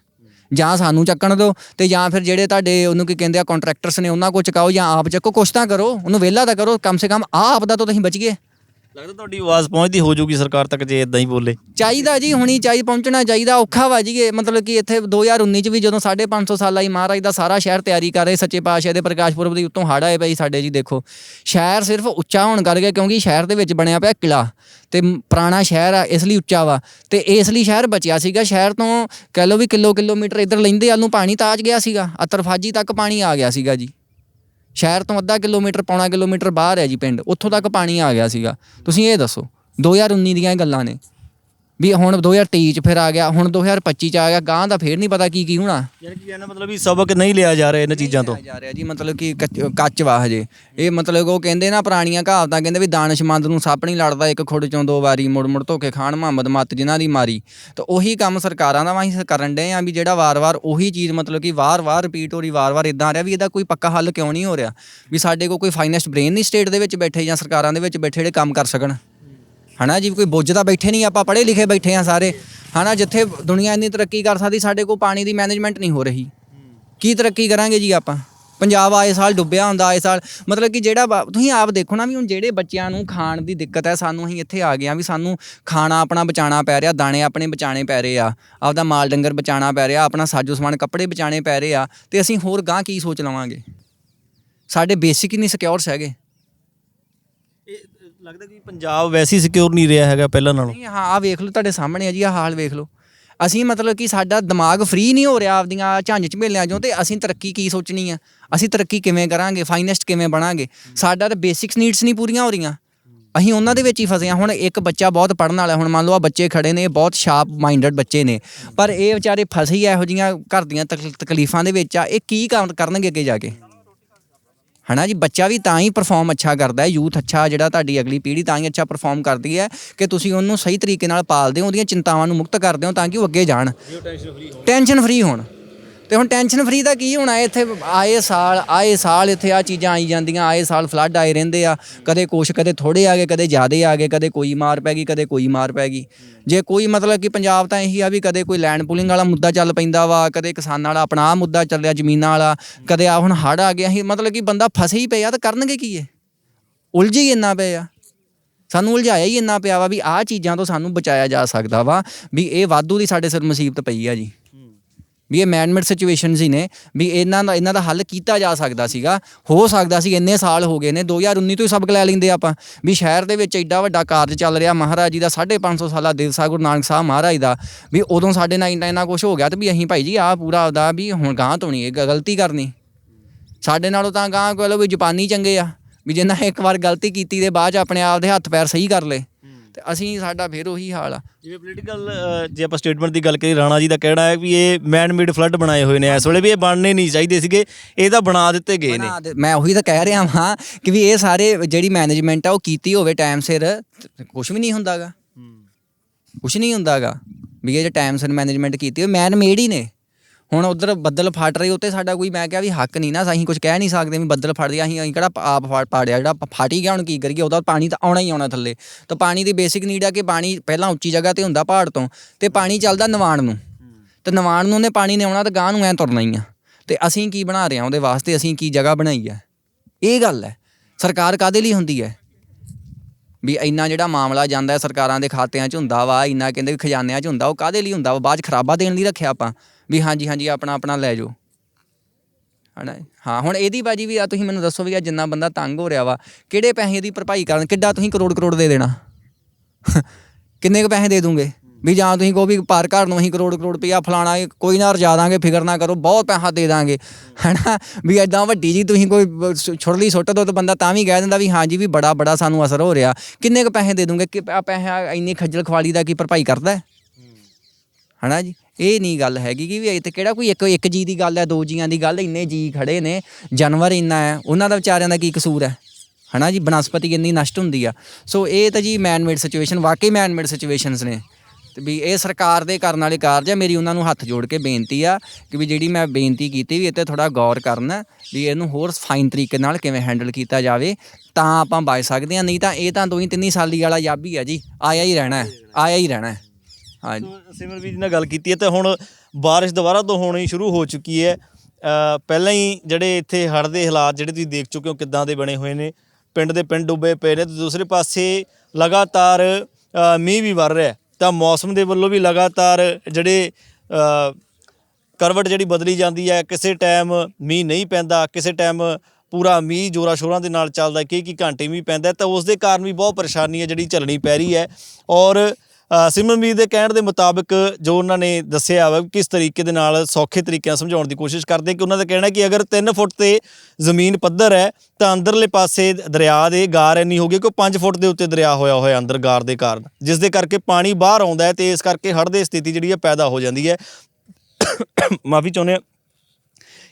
ਜਾਂ ਸਾਨੂੰ ਚੱਕਣ ਦਿਓ ਤੇ ਜਾਂ ਫਿਰ ਜਿਹੜੇ ਤੁਹਾਡੇ ਉਹਨੂੰ ਕੀ ਕਹਿੰਦੇ ਆ ਕੰਟਰੈਕਟਰਸ ਨੇ ਉਹਨਾਂ ਕੋਲ ਚਕਾਓ ਜਾਂ ਆਪ ਚੱਕੋ, ਕੁਛ ਤਾਂ ਕਰੋ, ਉਹਨੂੰ ਵਿਹਲਾ ਤਾਂ ਕਰੋ, ਕਮ ਸੇ ਕਮ ਆਪ ਦਾ ਤਾਂ ਤੁਸੀਂ ਬਚ ਗਏ। ਲੱਗਦਾ ਤੁਹਾਡੀ ਆਵਾਜ਼ ਪਹੁੰਚਦੀ ਹੋ ਜਾਊਗੀ ਸਰਕਾਰ ਤੱਕ ਜੇ ਇਦਾਂ ਹੀ ਬੋਲੇ। ਚਾਹੀਦਾ ਜੀ, ਹੁਣੀ ਚਾਹੀ ਪਹੁੰਚਣਾ ਚਾਹੀਦਾ, ਔਖਾ ਵਾ ਜੀ ਇਹ। ਮਤਲਬ ਕਿ ਇੱਥੇ 2019 ਚ ਵੀ ਜਦੋਂ 550 ਸਾਲਾਂ ਹੀ ਮਹਾਰਾਜ ਦਾ ਸਾਰਾ ਸ਼ਹਿਰ ਤਿਆਰੀ ਕਰ ਰਹੇ, ਸੱਚੇ ਪਾਤਸ਼ਾਹ ਦੇ ਪ੍ਰਕਾਸ਼ ਪੁਰਬ ਦੀ ਉੱਤੋਂ ਹੜ ਆਏ ਪਈ ਸਾਡੇ ਜੀ, ਦੇਖੋ। ਸ਼ਹਿਰ ਸਿਰਫ ਉੱਚਾ ਹੋਣ ਕਰਕੇ ਕਿਉਂਕਿ ਸ਼ਹਿਰ ਦੇ ਵਿੱਚ ਬਣਿਆ ਪਿਆ ਕਿਲਾ ਤੇ ਪੁਰਾਣਾ ਸ਼ਹਿਰ ਆ, ਇਸ ਲਈ ਉੱਚਾ ਵਾ। ਤੇ ਇਸ ਲਈ ਸ਼ਹਿਰ ਬਚਿਆ ਸੀਗਾ। ਸ਼ਹਿਰ ਤੋਂ ਕਹਿ ਲਓ ਵੀ ਕਿਲੋ ਕਿਲੋਮੀਟਰ ਇੱਧਰ ਲੈਂਦੇ ਵੱਲ ਨੂੰ ਪਾਣੀ ਤਾਂ ਗਿਆ ਸੀਗਾ, ਅਤਰਫਾਜੀ ਤੱਕ ਪਾਣੀ ਆ ਗਿਆ ਸੀਗਾ ਜੀ। ਸ਼ਹਿਰ ਤੋਂ ਅੱਧਾ ਕਿਲੋਮੀਟਰ, ਪੌਣਾ ਕਿਲੋਮੀਟਰ ਬਾਹਰ ਹੈ ਜੀ ਪਿੰਡ, ਉੱਥੋਂ ਤੱਕ ਪਾਣੀ ਆ ਗਿਆ ਸੀਗਾ। ਤੁਸੀਂ ਇਹ ਦੱਸੋ 2019 ਦੀਆਂ ਇਹ ਗੱਲਾਂ ਨੇ। ਵੀ ਹੁਣ 2023 ਚ ਫਿਰ ਆ ਗਿਆ ਹੁਣ 2025 ਚ ਆ ਗਿਆ ਗਾਂ ਦਾ ਫੇਰ ਨਹੀਂ ਪਤਾ ਕੀ ਕੀ ਹੋਣਾ। ਯਾਨੀ ਕਿ ਇਹਦਾ ਮਤਲਬ ਵੀ ਸਬਕ ਨਹੀਂ ਲਿਆ ਜਾ ਰਿਹਾ ਇਹਨਾਂ ਚੀਜ਼ਾਂ ਤੋਂ। ਜਾ ਰਿਹਾ ਜੀ ਮਤਲਬ ਕਿ ਕੱਚ- ਕੱਚ ਵਾ ਹਜੇ। ਇਹ ਮਤਲਬ ਉਹ ਕਹਿੰਦੇ ਨਾ ਪੁਰਾਣੀਆਂ ਕਹਾਵਤਾਂ ਕਹਿੰਦੇ ਵੀ ਦਾਨਸ਼ਮੰਦ ਨੂੰ ਸੱਪ ਨਹੀਂ ਲੜਦਾ ਇੱਕ ਖੁੱਡ ਚੋਂ ਦੋ ਵਾਰੀ ਮੁੜ ਮੁੜ ਧੋਕੇ ਖਾਣ ਮੁਹੰਮਦ ਮੱਤ ਜਿਨ੍ਹਾਂ ਦੀ ਮਾਰੀ। ਤਾਂ ਉਹੀ ਕੰਮ ਸਰਕਾਰਾਂ ਦਾ ਵਾਹੀਂ ਕਰਨ ਡਏ ਆ ਵੀ ਜਿਹੜਾ ਵਾਰ-ਵਾਰ ਉਹੀ ਚੀਜ਼ ਮਤਲਬ ਕਿ ਵਾਰ-ਵਾਰ ਰਿਪੀਟ ਹੋ ਰਹੀ ਵਾਰ-ਵਾਰ ਇਦਾਂ ਆ ਰਿਹਾ ਵੀ ਇਹਦਾ ਕੋਈ ਪੱਕਾ ਹੱਲ ਕਿਉਂ ਨਹੀਂ ਹੋ ਰਿਹਾ? ਵੀ ਸਾਡੇ ਕੋਲ ਕੋਈ ਫਾਈਨੈਂਸ ਬ੍ਰੇਨ ਨਹੀਂ ਸਟੇਟ ਦੇ ਵਿੱਚ ਬੈਠੇ ਜਾਂ ਸਰਕਾਰਾਂ ਦੇ ਵਿੱਚ ਬੈਠੇ ਜਿਹੜੇ ਕੰਮ ਕਰ ਸਕਣ। ਹਨਾ ਜੀ, ਕੋਈ ਬੁੱਝ ਤਾਂ ਬੈਠੇ ਨਹੀਂ, ਆਪਾਂ ਪੜ੍ਹੇ ਲਿਖੇ ਬੈਠੇ ਆ ਸਾਰੇ। ਹਨਾ, ਜਿੱਥੇ ਦੁਨੀਆ ਇੰਨੀ ਤਰੱਕੀ ਕਰ ਸਕਦੀ, ਸਾਡੇ ਕੋਲ ਪਾਣੀ ਦੀ ਮੈਨੇਜਮੈਂਟ ਨਹੀਂ ਹੋ ਰਹੀ। ਕੀ ਤਰੱਕੀ ਕਰਾਂਗੇ ਜੀ ਆਪਾਂ? ਪੰਜਾਬ ਆਏ ਸਾਲ ਡੁੱਬਿਆ ਹੁੰਦਾ, ਆਏ ਸਾਲ ਮਤਲਬ ਕਿ ਜਿਹੜਾ ਵਾ- ਤੁਸੀਂ ਆਪ ਦੇਖੋ ਨਾ ਵੀ ਹੁਣ ਜਿਹੜੇ ਬੱਚਿਆਂ ਨੂੰ ਖਾਣ ਦੀ ਦਿੱਕਤ ਹੈ, ਸਾਨੂੰ ਅਸੀਂ ਇੱਥੇ ਆ ਗਏ ਆ ਵੀ ਸਾਨੂੰ ਖਾਣਾ ਆਪਣਾ ਬਚਾਉਣਾ ਪੈ ਰਿਹਾ, ਦਾਣੇ ਆਪਣੇ ਬਚਾਉਣੇ ਪੈ ਰਹੇ ਆ, ਆਪਦਾ ਮਾਲ ਡੰਗਰ ਬਚਾਉਣਾ ਪੈ ਰਿਹਾ, ਆਪਣਾ ਸਾਜੋ ਸਮਾਨ ਕੱਪੜੇ ਬਚਾਉਣੇ ਪੈ ਰਹੇ ਆ, ਤੇ ਅਸੀਂ ਹੋਰ ਗਾਂ ਕੀ ਸੋਚ ਲਵਾਂਗੇ? ਸਾਡੇ ਬੇਸਿਕ ਹੀ ਨਹੀਂ ਸਿਕਿਉਰਸ ਹੈਗੇ। ਲੱਗਦਾ ਕਿ ਪੰਜਾਬ ਵੈਸੇ ਹੀ ਸਿਕਿਉਰ ਨਹੀਂ ਰਿਹਾ ਹੈਗਾ ਪਹਿਲਾਂ ਨਾਲੋਂ। ਨਹੀਂ, ਹਾਂ ਆ ਵੇਖ ਲਓ, ਤੁਹਾਡੇ ਸਾਹਮਣੇ ਆ ਜੀ ਆ ਹਾਲ ਵੇਖ ਲਓ। ਅਸੀਂ ਮਤਲਬ ਕਿ ਸਾਡਾ ਦਿਮਾਗ ਫ੍ਰੀ ਨਹੀਂ ਹੋ ਰਿਹਾ ਆਪਦੀਆਂ ਝਾਂਜ ਝਮੇਲਿਆਂ ਚੋਂ, ਤੇ ਅਸੀਂ ਤਰੱਕੀ ਕੀ ਸੋਚਣੀ ਆ? ਅਸੀਂ ਤਰੱਕੀ ਕਿਵੇਂ ਕਰਾਂਗੇ? ਫਾਈਨੈਸਟ ਕਿਵੇਂ ਬਣਾਂਗੇ? ਸਾਡਾ ਤਾਂ ਬੇਸਿਕਸ ਨੀਡਸ ਨਹੀਂ ਪੂਰੀਆਂ ਹੋ ਰਹੀਆਂ। ਅਸੀਂ ਉਹਨਾਂ ਦੇ ਵਿੱਚ ਹੀ ਫਸੇ ਹਾਂ ਹੁਣ ਇੱਕ ਬੱਚਾ ਬਹੁਤ ਪੜਨ ਵਾਲਾ, ਹੁਣ ਮੰਨ ਲਓ ਆ ਬੱਚੇ ਖੜੇ ਨੇ, ਬਹੁਤ ਸ਼ਾਰਪ ਮਾਈਂਡਡ ਬੱਚੇ ਨੇ। ਪਰ ਇਹ ਵਿਚਾਰੇ ਫਸੇ ਹੀ ਇਹੋ ਜੀਆਂ ਘਰ ਦੀਆਂ ਤਕਲ- ਤਕਲੀਫਾਂ ਦੇ ਵਿੱਚ ਆ। ਇਹ ਕੀ ਕੰਮ ਕਰਨਗੇ ਅੱਗੇ ਜਾ ਕੇ? ਹਨਾ ਜੀ ਬੱਚਾ ਵੀ ਤਾਂ ਹੀ ਪਰਫਾਰਮ ਅੱਛਾ ਕਰਦਾ ਹੈ ਯੂਥ ਅੱਛਾ ਜਿਹੜਾ ਤੁਹਾਡੀ ਅਗਲੀ ਪੀੜ੍ਹੀ ਤਾਂ ਹੀ ਅੱਛਾ ਪਰਫਾਰਮ ਕਰਦੀ ਹੈ ਕਿ ਤੁਸੀਂ ਉਹਨੂੰ ਸਹੀ ਤਰੀਕੇ ਨਾਲ ਪਾਲਦੇ ਹੋ ਉਹਦੀਆਂ ਚਿੰਤਾਵਾਂ ਨੂੰ ਮੁਕਤ ਕਰਦੇ ਹੋ ਤਾਂ ਕਿ ਉਹ ਅੱਗੇ ਜਾਣ। ਟੈਨਸ਼ਨ ਫਰੀ ਹੋਣ। ਤੇ ਹੁਣ ਟੈਨਸ਼ਨ ਫਰੀ ਦਾ ਕੀ ਹੋਣਾ? ਇੱਥੇ ਆਏ ਸਾਲ ਆਏ ਸਾਲ ਇੱਥੇ ਆ ਚੀਜ਼ਾਂ ਆਈ ਜਾਂਦੀਆਂ, ਆਏ ਸਾਲ ਫਲੱਡ ਆਏ ਰਹਿੰਦੇ ਆ। ਕਦੇ ਕੁਛ, ਕਦੇ ਥੋੜੇ ਆ ਗਏ, ਕਦੇ ਜ਼ਿਆਦੇ ਆ ਗਏ, ਕਦੇ ਕੋਈ ਮਾਰ ਪੈ ਗਈ, ਕਦੇ ਕੋਈ ਮਾਰ ਪੈ ਗਈ। ਜੇ ਕੋਈ ਮਤਲਬ ਕਿ ਪੰਜਾਬ ਤਾਂ ਇਹੀ ਆ ਵੀ ਕਦੇ ਕੋਈ ਲੈਂਡ ਪੂਲਿੰਗ ਵਾਲਾ ਮੁੱਦਾ ਚੱਲ ਪੈਂਦਾ ਵਾ, ਕਦੇ ਕਿਸਾਨਾਂ ਵਾਲਾ ਆਪਣਾ ਆਹ ਮੁੱਦਾ ਚੱਲਿਆ ਜ਼ਮੀਨਾਂ ਵਾਲਾ, ਕਦੇ ਆ ਹੁਣ ਹੜ ਆ ਗਿਆ ਸੀ ਮਤਲਬ ਕਿ ਬੰਦਾ ਫਸੇ ਹੀ ਪਿਆ ਤਾਂ ਕਰਨਗੇ ਕੀ ਇਹ? ਉਲਝੇ ਹੀ ਇੰਨਾ ਪਿਆ ਸਾਨੂੰ ਉਲਝਾਇਆ ਹੀ ਇੰਨਾ ਪਿਆ ਵਾ ਵੀ ਆਹ ਚੀਜ਼ਾਂ ਤੋਂ ਸਾਨੂੰ ਬਚਾਇਆ ਜਾ ਸਕਦਾ ਵਾ, ਵੀ ਇਹ ਵਾਧੂ ਦੀ ਸਾਡੇ ਸਿਰ ਮੁਸੀਬਤ ਪਈ ਆ ਜੀ। ਵੀ ਇਹ ਮੈਨਮੇਡ ਸਿਚੁਏਸ਼ਨਸ ਹੀ ਨੇ, ਵੀ ਇਹਨਾਂ ਦਾ ਇਹਨਾਂ ਦਾ ਹੱਲ ਕੀਤਾ ਜਾ ਸਕਦਾ ਸੀਗਾ, ਹੋ ਸਕਦਾ ਸੀ ਇੰਨੇ ਸਾਲ ਹੋ ਗਏ ਨੇ 2019 ਤੋਂ ਹੀ ਸਬਕ ਲੈ ਲੈਂਦੇ ਆਪਾਂ, ਵੀ ਸ਼ਹਿਰ ਦੇ ਵਿੱਚ ਐਡਾ ਵੱਡਾ ਕਾਰਜ ਚੱਲ ਰਿਹਾ, ਮਹਾਰਾਜ ਜੀ ਦਾ 550 ਸਾਲਾ ਦਿਵਸ ਆ ਗੁਰੂ ਨਾਨਕ ਸਾਹਿਬ ਮਹਾਰਾਜ ਦਾ, ਵੀ ਉਦੋਂ ਸਾਡੇ ਨਾਲ ਇੰਨਾ ਇੰਨਾ ਕੁਝ ਹੋ ਗਿਆ ਤੇ ਵੀ ਅਸੀਂ ਭਾਈ ਜੀ ਆਹ ਪੂਰਾ ਆਪਦਾ ਵੀ ਹੁਣ ਗਾਂ ਤੋਂ ਨਹੀਂ, ਇਹ ਗਲਤੀ ਕਰਨੀ। ਸਾਡੇ ਨਾਲੋਂ ਤਾਂ ਗਾਂ ਕੋਲ ਵੀ ਜਾਪਾਨੀ ਚੰਗੇ ਆ, ਵੀ ਜਿੰਨਾ ਇੱਕ ਵਾਰ ਗਲਤੀ ਕੀਤੀ ਦੇ ਬਾਅਦ 'ਚ ਆਪਣੇ ਆਪ ਦੇ ਹੱਥ ਪੈਰ ਸਹੀ ਕਰ ਲਏ। ਤੇ ਅਸੀਂ ਸਾਡਾ ਫਿਰ ਉਹੀ ਹਾਲ ਆ। ਜਿਵੇਂ ਪੋਲੀਟੀਕਲ ਜੇ ਆਪਾਂ ਸਟੇਟਮੈਂਟ ਦੀ ਗੱਲ ਕਰੀ ਰਾਣਾ ਜੀ ਦਾ ਕਹਿਣਾ ਹੈ ਵੀ ਇਹ ਮੈਨ ਮੇਡ ਫਲੱਡ ਬਣਾਏ ਹੋਏ ਨੇ। ਇਸ ਵੇਲੇ ਵੀ ਇਹ ਬਣਨੇ ਨਹੀਂ ਚਾਹੀਦੇ ਸੀਗੇ ਇਹ ਤਾਂ ਬਣਾ ਦਿੱਤੇ ਗਏ ਨੇ। ਮੈਂ ਉਹੀ ਤਾਂ ਕਹਿ ਰਿਹਾ ਹਾਂ ਕਿ ਵੀ ਇਹ ਸਾਰੇ ਜਿਹੜੀ ਮੈਨੇਜਮੈਂਟ ਆ ਉਹ ਕੀਤੀ ਹੋਵੇ ਟਾਈਮ ਸਿਰ। ਕੁਝ ਵੀ ਨਹੀਂ ਹੁੰਦਾਗਾ। ਕੁਝ ਨਹੀਂ ਹੁੰਦਾਗਾ ਵੀ ਇਹ ਜੇ ਟਾਈਮ ਸਿਰ ਮੈਨੇਜਮੈਂਟ ਕੀਤੀ ਹੋਵੇ। ਮੈਨ ਮੇਡ ਹੀ ਨੇ। ਹੁਣ ਉਧਰ ਬੱਦਲ ਫਟ ਰਹੇ, ਉੱਤੇ ਸਾਡਾ ਕੋਈ ਮੈਂ ਕਿਹਾ ਵੀ ਹੱਕ ਨਹੀਂ ਨਾ, ਅਸੀਂ ਕੁਝ ਕਹਿ ਨਹੀਂ ਸਕਦੇ ਵੀ ਬੱਦਲ ਫਟ ਗਿਆ ਅਸੀਂ ਅਸੀਂ ਕਿਹੜਾ ਆਪ ਫੜ ਪਾੜਿਆ, ਜਿਹੜਾ ਪ- ਫਟ ਹੀ ਗਿਆ, ਹੁਣ ਕੀ ਕਰੀਏ, ਉਹਦਾ ਪਾਣੀ ਤਾਂ ਆਉਣਾ ਹੀ ਆਉਣਾ ਥੱਲੇ। ਤਾਂ ਪਾਣੀ ਦੀ ਬੇਸਿਕ ਨੀਡ ਆ ਕਿ ਪਾਣੀ ਪਹਿਲਾਂ ਉੱਚੀ ਜਗ੍ਹਾ ਤੇ ਹੁੰਦਾ ਪਹਾੜ ਤੋਂ, ਤੇ ਪਾਣੀ ਚੱਲਦਾ ਨਵਾਣ ਨੂੰ। ਤੇ ਨਵਾਣ ਨੂੰ ਉਹਨੇ ਪਾਣੀ ਨੇ ਆਉਣਾ ਤਾਂ ਗਾਂ ਨੂੰ ਐ ਤੁਰਨਾ ਹੀ ਆ। ਤੇ ਅਸੀਂ ਕੀ ਬਣਾ ਰਹੇ ਹਾਂ ਉਹਦੇ ਵਾਸਤੇ, ਅਸੀਂ ਕੀ ਜਗ੍ਹਾ ਬਣਾਈ ਹੈ ਇਹ ਗੱਲ ਹੈ। ਸਰਕਾਰ ਕਾਦੇ ਲਈ ਹੁੰਦੀ ਹੈ? ਵੀ ਇੰਨਾ ਜਿਹੜਾ ਮਾਮਲਾ ਜਾਂਦਾ ਸਰਕਾਰਾਂ ਦੇ ਖਾਤਿਆਂ 'ਚ ਹੁੰਦਾ ਵਾ, ਇੰਨਾ ਕਹਿੰਦੇ ਖਜ਼ਾਨਿਆਂ 'ਚ ਹੁੰਦਾ, ਉਹ ਕਾਦੇ ਲਈ ਹੁੰਦਾ ਵਾ? ਬਾਅਦ 'ਚ ਖਰਾਬਾ ਦੇਣ ਲਈ ਰੱਖਿਆ ਆਪਾਂ। ਵੀ ਹਾਂਜੀ ਹਾਂਜੀ, ਆਪਣਾ ਆਪਣਾ ਲੈ ਜਾਓ। ਹਨਾ? ਹਾਂ, ਹੁਣ ਇਹਦੀ ਬਾਜੀ ਵੀ ਆ, ਤੁਸੀਂ ਮੈਨੂੰ ਦੱਸੋ ਵੀ ਆ ਜਿੰਨਾ ਬੰਦਾ ਤੰਗ ਹੋ ਰਿਹਾ ਵਾ, ਕਿਹੜੇ ਪੈਸੇ ਦੀ ਭਰਪਾਈ ਕਰਨ, ਕਿੱਡਾ ਤੁਸੀਂ ਕਰੋੜ ਕਰੋੜ ਦੇ ਦੇਣਾ? ਕਿੰਨੇ ਕੁ ਪੈਸੇ ਦੇ ਦੂੰਗੇ? ਵੀ ਜਾਂ ਤੁਸੀਂ ਕਹੋ ਵੀ ਪਾਰ ਘਰ ਨੂੰ ਅਸੀਂ ਕਰੋੜ ਕਰੋੜ ਰੁਪਇਆ ਫਲਾਣਾ, ਕੋਈ ਨਾ ਰਜਾ ਦਾਂਗੇ, ਫਿਕਰ ਨਾ ਕਰੋ, ਬਹੁਤ ਪੈਸਾ ਦੇ ਦਾਂਗੇ। ਹੈਨਾ? ਵੀ ਐਦਾਂ ਵੱਡੀ ਜੀ ਤੁਸੀਂ ਕੋਈ ਬ- ਸੁ- ਛੁਰਲੀ ਸੁੱਟ ਦੋ ਤਾਂ ਬੰਦਾ ਤਾਂ ਵੀ ਕਹਿ ਦਿੰਦਾ ਵੀ ਹਾਂਜੀ, ਵੀ ਬੜਾ ਬੜਾ ਸਾਨੂੰ ਅਸਰ ਹੋ ਰਿਹਾ। ਕਿੰਨੇ ਕੁ ਪੈਸੇ ਦੇ ਦੂੰਗੇ? ਕਿ ਆ ਇੰਨੀ ਖੱਜਲ ਖਵਾਲੀ ਦਾ ਕੀ ਭਰਪਾਈ ਕਰਦਾ? ਹੈ ਹਨਾ ਜੀ? ਇਹ ਨਹੀਂ ਗੱਲ ਹੈਗੀ ਕਿ ਵੀ ਇਹ ਤੇ ਕਿਹੜਾ ਕੋਈ ਇੱਕ ਇੱਕ ਜੀ ਦੀ ਗੱਲ ਹੈ, ਦੋ ਜੀਆਂ ਦੀ ਗੱਲ ਇੰਨੇ ਜੀ ਖੜੇ ਨੇ, ਜਾਨਵਰ ਇੰਨਾ ਹੈ, ਉਹਨਾਂ ਦਾ ਵਿਚਾਰਿਆਂ ਦਾ ਕੀ ਕਸੂਰ ਹੈ? ਹਨਾ ਜੀ, ਬਨਸਪਤੀ ਇੰਨੀ ਨਸ਼ਟ ਹੁੰਦੀ ਆ। ਸੋ ਇਹ ਤਾਂ ਜੀ ਮੈਨ ਮੇਡ ਸਿਚੁਏਸ਼ਨ ਵਾਕਈ ਮੈਨ ਮੇਡ ਸਿਚੁਏਸ਼ਨਸ ਨੇ। ਤੇ ਵੀ ਇਹ ਸਰਕਾਰ ਦੇ ਕਰਨ ਵਾਲੇ ਕਾਰਜ ਆ, ਮੇਰੀ ਉਹਨਾਂ ਨੂੰ ਹੱਥ ਜੋੜ ਕੇ ਬੇਨਤੀ ਆ ਕਿ ਵੀ ਜਿਹੜੀ ਮੈਂ ਬੇਨਤੀ ਕੀਤੀ ਵੀ ਇਹ ਤੇ ਥੋੜਾ ਗੌਰ ਕਰਨ, ਵੀ ਇਹਨੂੰ ਹੋਰ ਫਾਈਨ ਤਰੀਕੇ ਨਾਲ ਕਿਵੇਂ ਹੈਂਡਲ ਕੀਤਾ ਜਾਵੇ, ਤਾਂ ਆਪਾਂ ਬਚ ਸਕਦੇ ਆ, ਨਹੀਂ ਤਾਂ ਇਹ ਤਾਂ ਦੋਈ ਤਿੰਨੀ ਸਾਲੀ ਵਾਲਾ ਯਾਬੀ ਆ ਜੀ, ਆਇਆ ਹੀ ਰਹਿਣਾ ਆਇਆ ਹੀ ਰਹਿਣਾ ਹਾਂਜੀ। ਸੋ ਸਿਮਰਵੀਰ ਜੀ ਨਾਲ ਗੱਲ ਕੀਤੀ ਹੈ ਤੇ ਹੁਣ ਬਾਰਿਸ਼ ਦੁਬਾਰਾ ਤੋਂ ਹੋਣੀ ਸ਼ੁਰੂ ਹੋ ਚੁੱਕੀ ਹੈ। ਪਹਿਲਾਂ ਹੀ ਜਿਹੜੇ ਇੱਥੇ ਹੜ੍ਹ ਦੇ ਹਾਲਾਤ ਜਿਹੜੇ ਤੁਸੀਂ ਦੇਖ ਚੁੱਕੇ ਹੋ ਕਿੱਦਾਂ ਦੇ ਬਣੇ ਹੋਏ ਨੇ। ਪਿੰਡ ਦੇ ਪਿੰਡ ਡੁੱਬੇ ਪਏ ਨੇ ਤੇ ਦੂਸਰੇ ਪਾਸੇ ਲਗਾਤਾਰ ਮੀਂਹ ਵੀ ਵਰ ਰਿਹਾ ਤਾਂ ਮੌਸਮ ਦੇ ਵੱਲੋਂ ਵੀ ਲਗਾਤਾਰ ਜਿਹੜੇ ਕਰਵਟ ਜਿਹੜੀ ਬਦਲੀ ਜਾਂਦੀ ਹੈ, ਕਿਸੇ ਟਾਈਮ ਮੀਂਹ ਨਹੀਂ ਪੈਂਦਾ, ਕਿਸੇ ਟਾਈਮ ਪੂਰਾ ਮੀਂਹ ਜੋਰਾ ਸ਼ੋਰਾਂ ਦੇ ਨਾਲ ਚੱਲਦਾ ਕਈ ਕੀ ਘੰਟੇ ਮੀਂਹ ਪੈਂਦਾ ਤਾਂ ਉਸ ਦੇ ਕਾਰਨ ਵੀ ਬਹੁਤ ਪਰੇਸ਼ਾਨੀ ਹੈ ਜਿਹੜੀ ਝੱਲਣੀ ਪੈ ਰਹੀ ਹੈ। ਔਰ ਸਿਮਰਨਵੀਰ ਦੇ ਕਹਿਣ ਦੇ ਮੁਤਾਬਕ ਜੋ ਉਹਨਾਂ ਨੇ ਦੱਸਿਆ ਵਾ ਕਿਸ ਤਰੀਕੇ ਦੇ ਨਾਲ ਸੌਖੇ ਤਰੀਕੇ ਨਾਲ ਸਮਝਾਉਣ ਦੀ ਕੋਸ਼ਿਸ਼ ਕਰਦੇ ਕਿ ਉਹਨਾਂ ਦਾ ਕਹਿਣਾ ਕਿ ਅਗਰ 3 ਫੁੱਟ ਤੇ ਜ਼ਮੀਨ ਪੱਧਰ ਹੈ, ਤਾਂ ਅੰਦਰਲੇ ਪਾਸੇ ਦਰਿਆ ਦੇ ਗਾਰ ਇੰਨੀ ਹੋ ਗਈ ਕਿ 5 ਫੁੱਟ ਦੇ ਉੱਤੇ ਦਰਿਆ ਹੋਇਆ ਹੋਇਆ ਅੰਦਰ ਗਾਰ ਦੇ ਕਾਰਨ, ਜਿਸ ਦੇ ਕਰਕੇ ਪਾਣੀ ਬਾਹਰ ਆਉਂਦਾ ਹੈ ਤੇ ਇਸ ਕਰਕੇ ਹੜ੍ਹ ਦੀ ਸਥਿਤੀ ਜਿਹੜੀ ਹੈ ਪੈਦਾ ਹੋ ਜਾਂਦੀ ਹੈ। ਮਾਫੀ ਚਾਹੁੰਦੇ ਹਾਂ।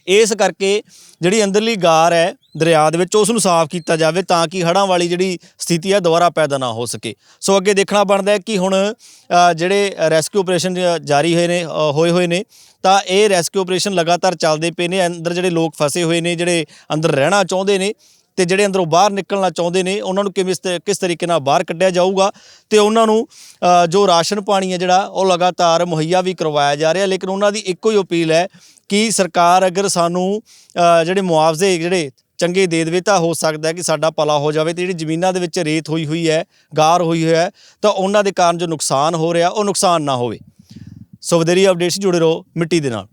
ਇਸ ਕਰਕੇ ਜਿਹੜੀ ਅੰਦਰਲੀ ਗਾਰ ਹੈ ਦਰਿਆ ਦੇ ਵਿੱਚ ਉਸ ਨੂੰ ਸਾਫ਼ ਕੀਤਾ ਜਾਵੇ ਤਾਂ ਕਿ ਹੜ੍ਹਾਂ ਵਾਲੀ ਜਿਹੜੀ ਸਥਿਤੀ ਹੈ ਦੁਬਾਰਾ ਪੈਦਾ ਨਾ ਹੋ ਸਕੇ। ਸੋ ਅੱਗੇ ਦੇਖਣਾ ਬਣਦਾ ਹੈ ਕਿ ਹੁਣ ਜਿਹੜੇ ਰੈਸਕਿਊ ਆਪਰੇਸ਼ਨ ਜਾਰੀ ਹੋਏ ਨੇ ਹੋਏ ਹੋਏ ਨੇ, ਤਾਂ ਇਹ ਰੈਸਕਿਊ ਆਪਰੇਸ਼ਨ ਲਗਾਤਾਰ ਚੱਲਦੇ ਪਏ ਨੇ। ਅੰਦਰ ਜਿਹੜੇ ਲੋਕ ਫਸੇ ਹੋਏ ਨੇ, ਜਿਹੜੇ ਅੰਦਰ ਰਹਿਣਾ ਚਾਹੁੰਦੇ ਨੇ ਤੇ ਜਿਹੜੇ ਅੰਦਰੋਂ ਬਾਹਰ ਨਿਕਲਣਾ ਚਾਹੁੰਦੇ ਨੇ, ਉਹਨਾਂ ਨੂੰ ਕਿਵੇਂ ਕਿਸ ਤਰੀਕੇ ਨਾਲ ਬਾਹਰ ਕੱਢਿਆ ਜਾਊਗਾ? ਤੇ ਉਹਨਾਂ ਨੂੰ ਜੋ ਰਾਸ਼ਨ ਪਾਣੀ ਹੈ ਜਿਹੜਾ, ਉਹ ਲਗਾਤਾਰ ਮੁਹੱਈਆ ਵੀ ਕਰਵਾਇਆ ਜਾ ਰਿਹਾ, ਲੇਕਿਨ ਉਹਨਾਂ ਦੀ ਇੱਕੋ ਹੀ ਅਪੀਲ ਹੈ ਕਿ ਸਰਕਾਰ ਅਗਰ ਸਾਨੂੰ ਜਿਹੜੇ ਮੁਆਵਜ਼ੇ, ਜਿਹੜੇ ਚੰਗੇ ਦੇ ਦੇਵੇ, ਤਾਂ ਹੋ ਸਕਦਾ ਕਿ ਸਾਡਾ ਭਲਾ ਹੋ ਜਾਵੇ। ਤੇ ਜਿਹੜੀ ਜ਼ਮੀਨਾਂ ਦੇ ਵਿੱਚ ਰੇਤ ਹੋਈ ਹੋਈ ਹੈ, ਗਾਰ ਹੋਈ ਹੋਈ ਹੈ, ਤਾਂ ਉਹਨਾਂ ਦੇ ਕਾਰਨ ਜੋ ਨੁਕਸਾਨ ਹੋ ਰਿਹਾ, ਉਹ ਨੁਕਸਾਨ ਨਾ ਹੋਵੇ। ਸੋ ਵਧੇਰੀ ਅਪਡੇਟਸ ਜੁੜੇ ਰਹੋ ਮਿੱਟੀ ਦੇ ਨਾਲ।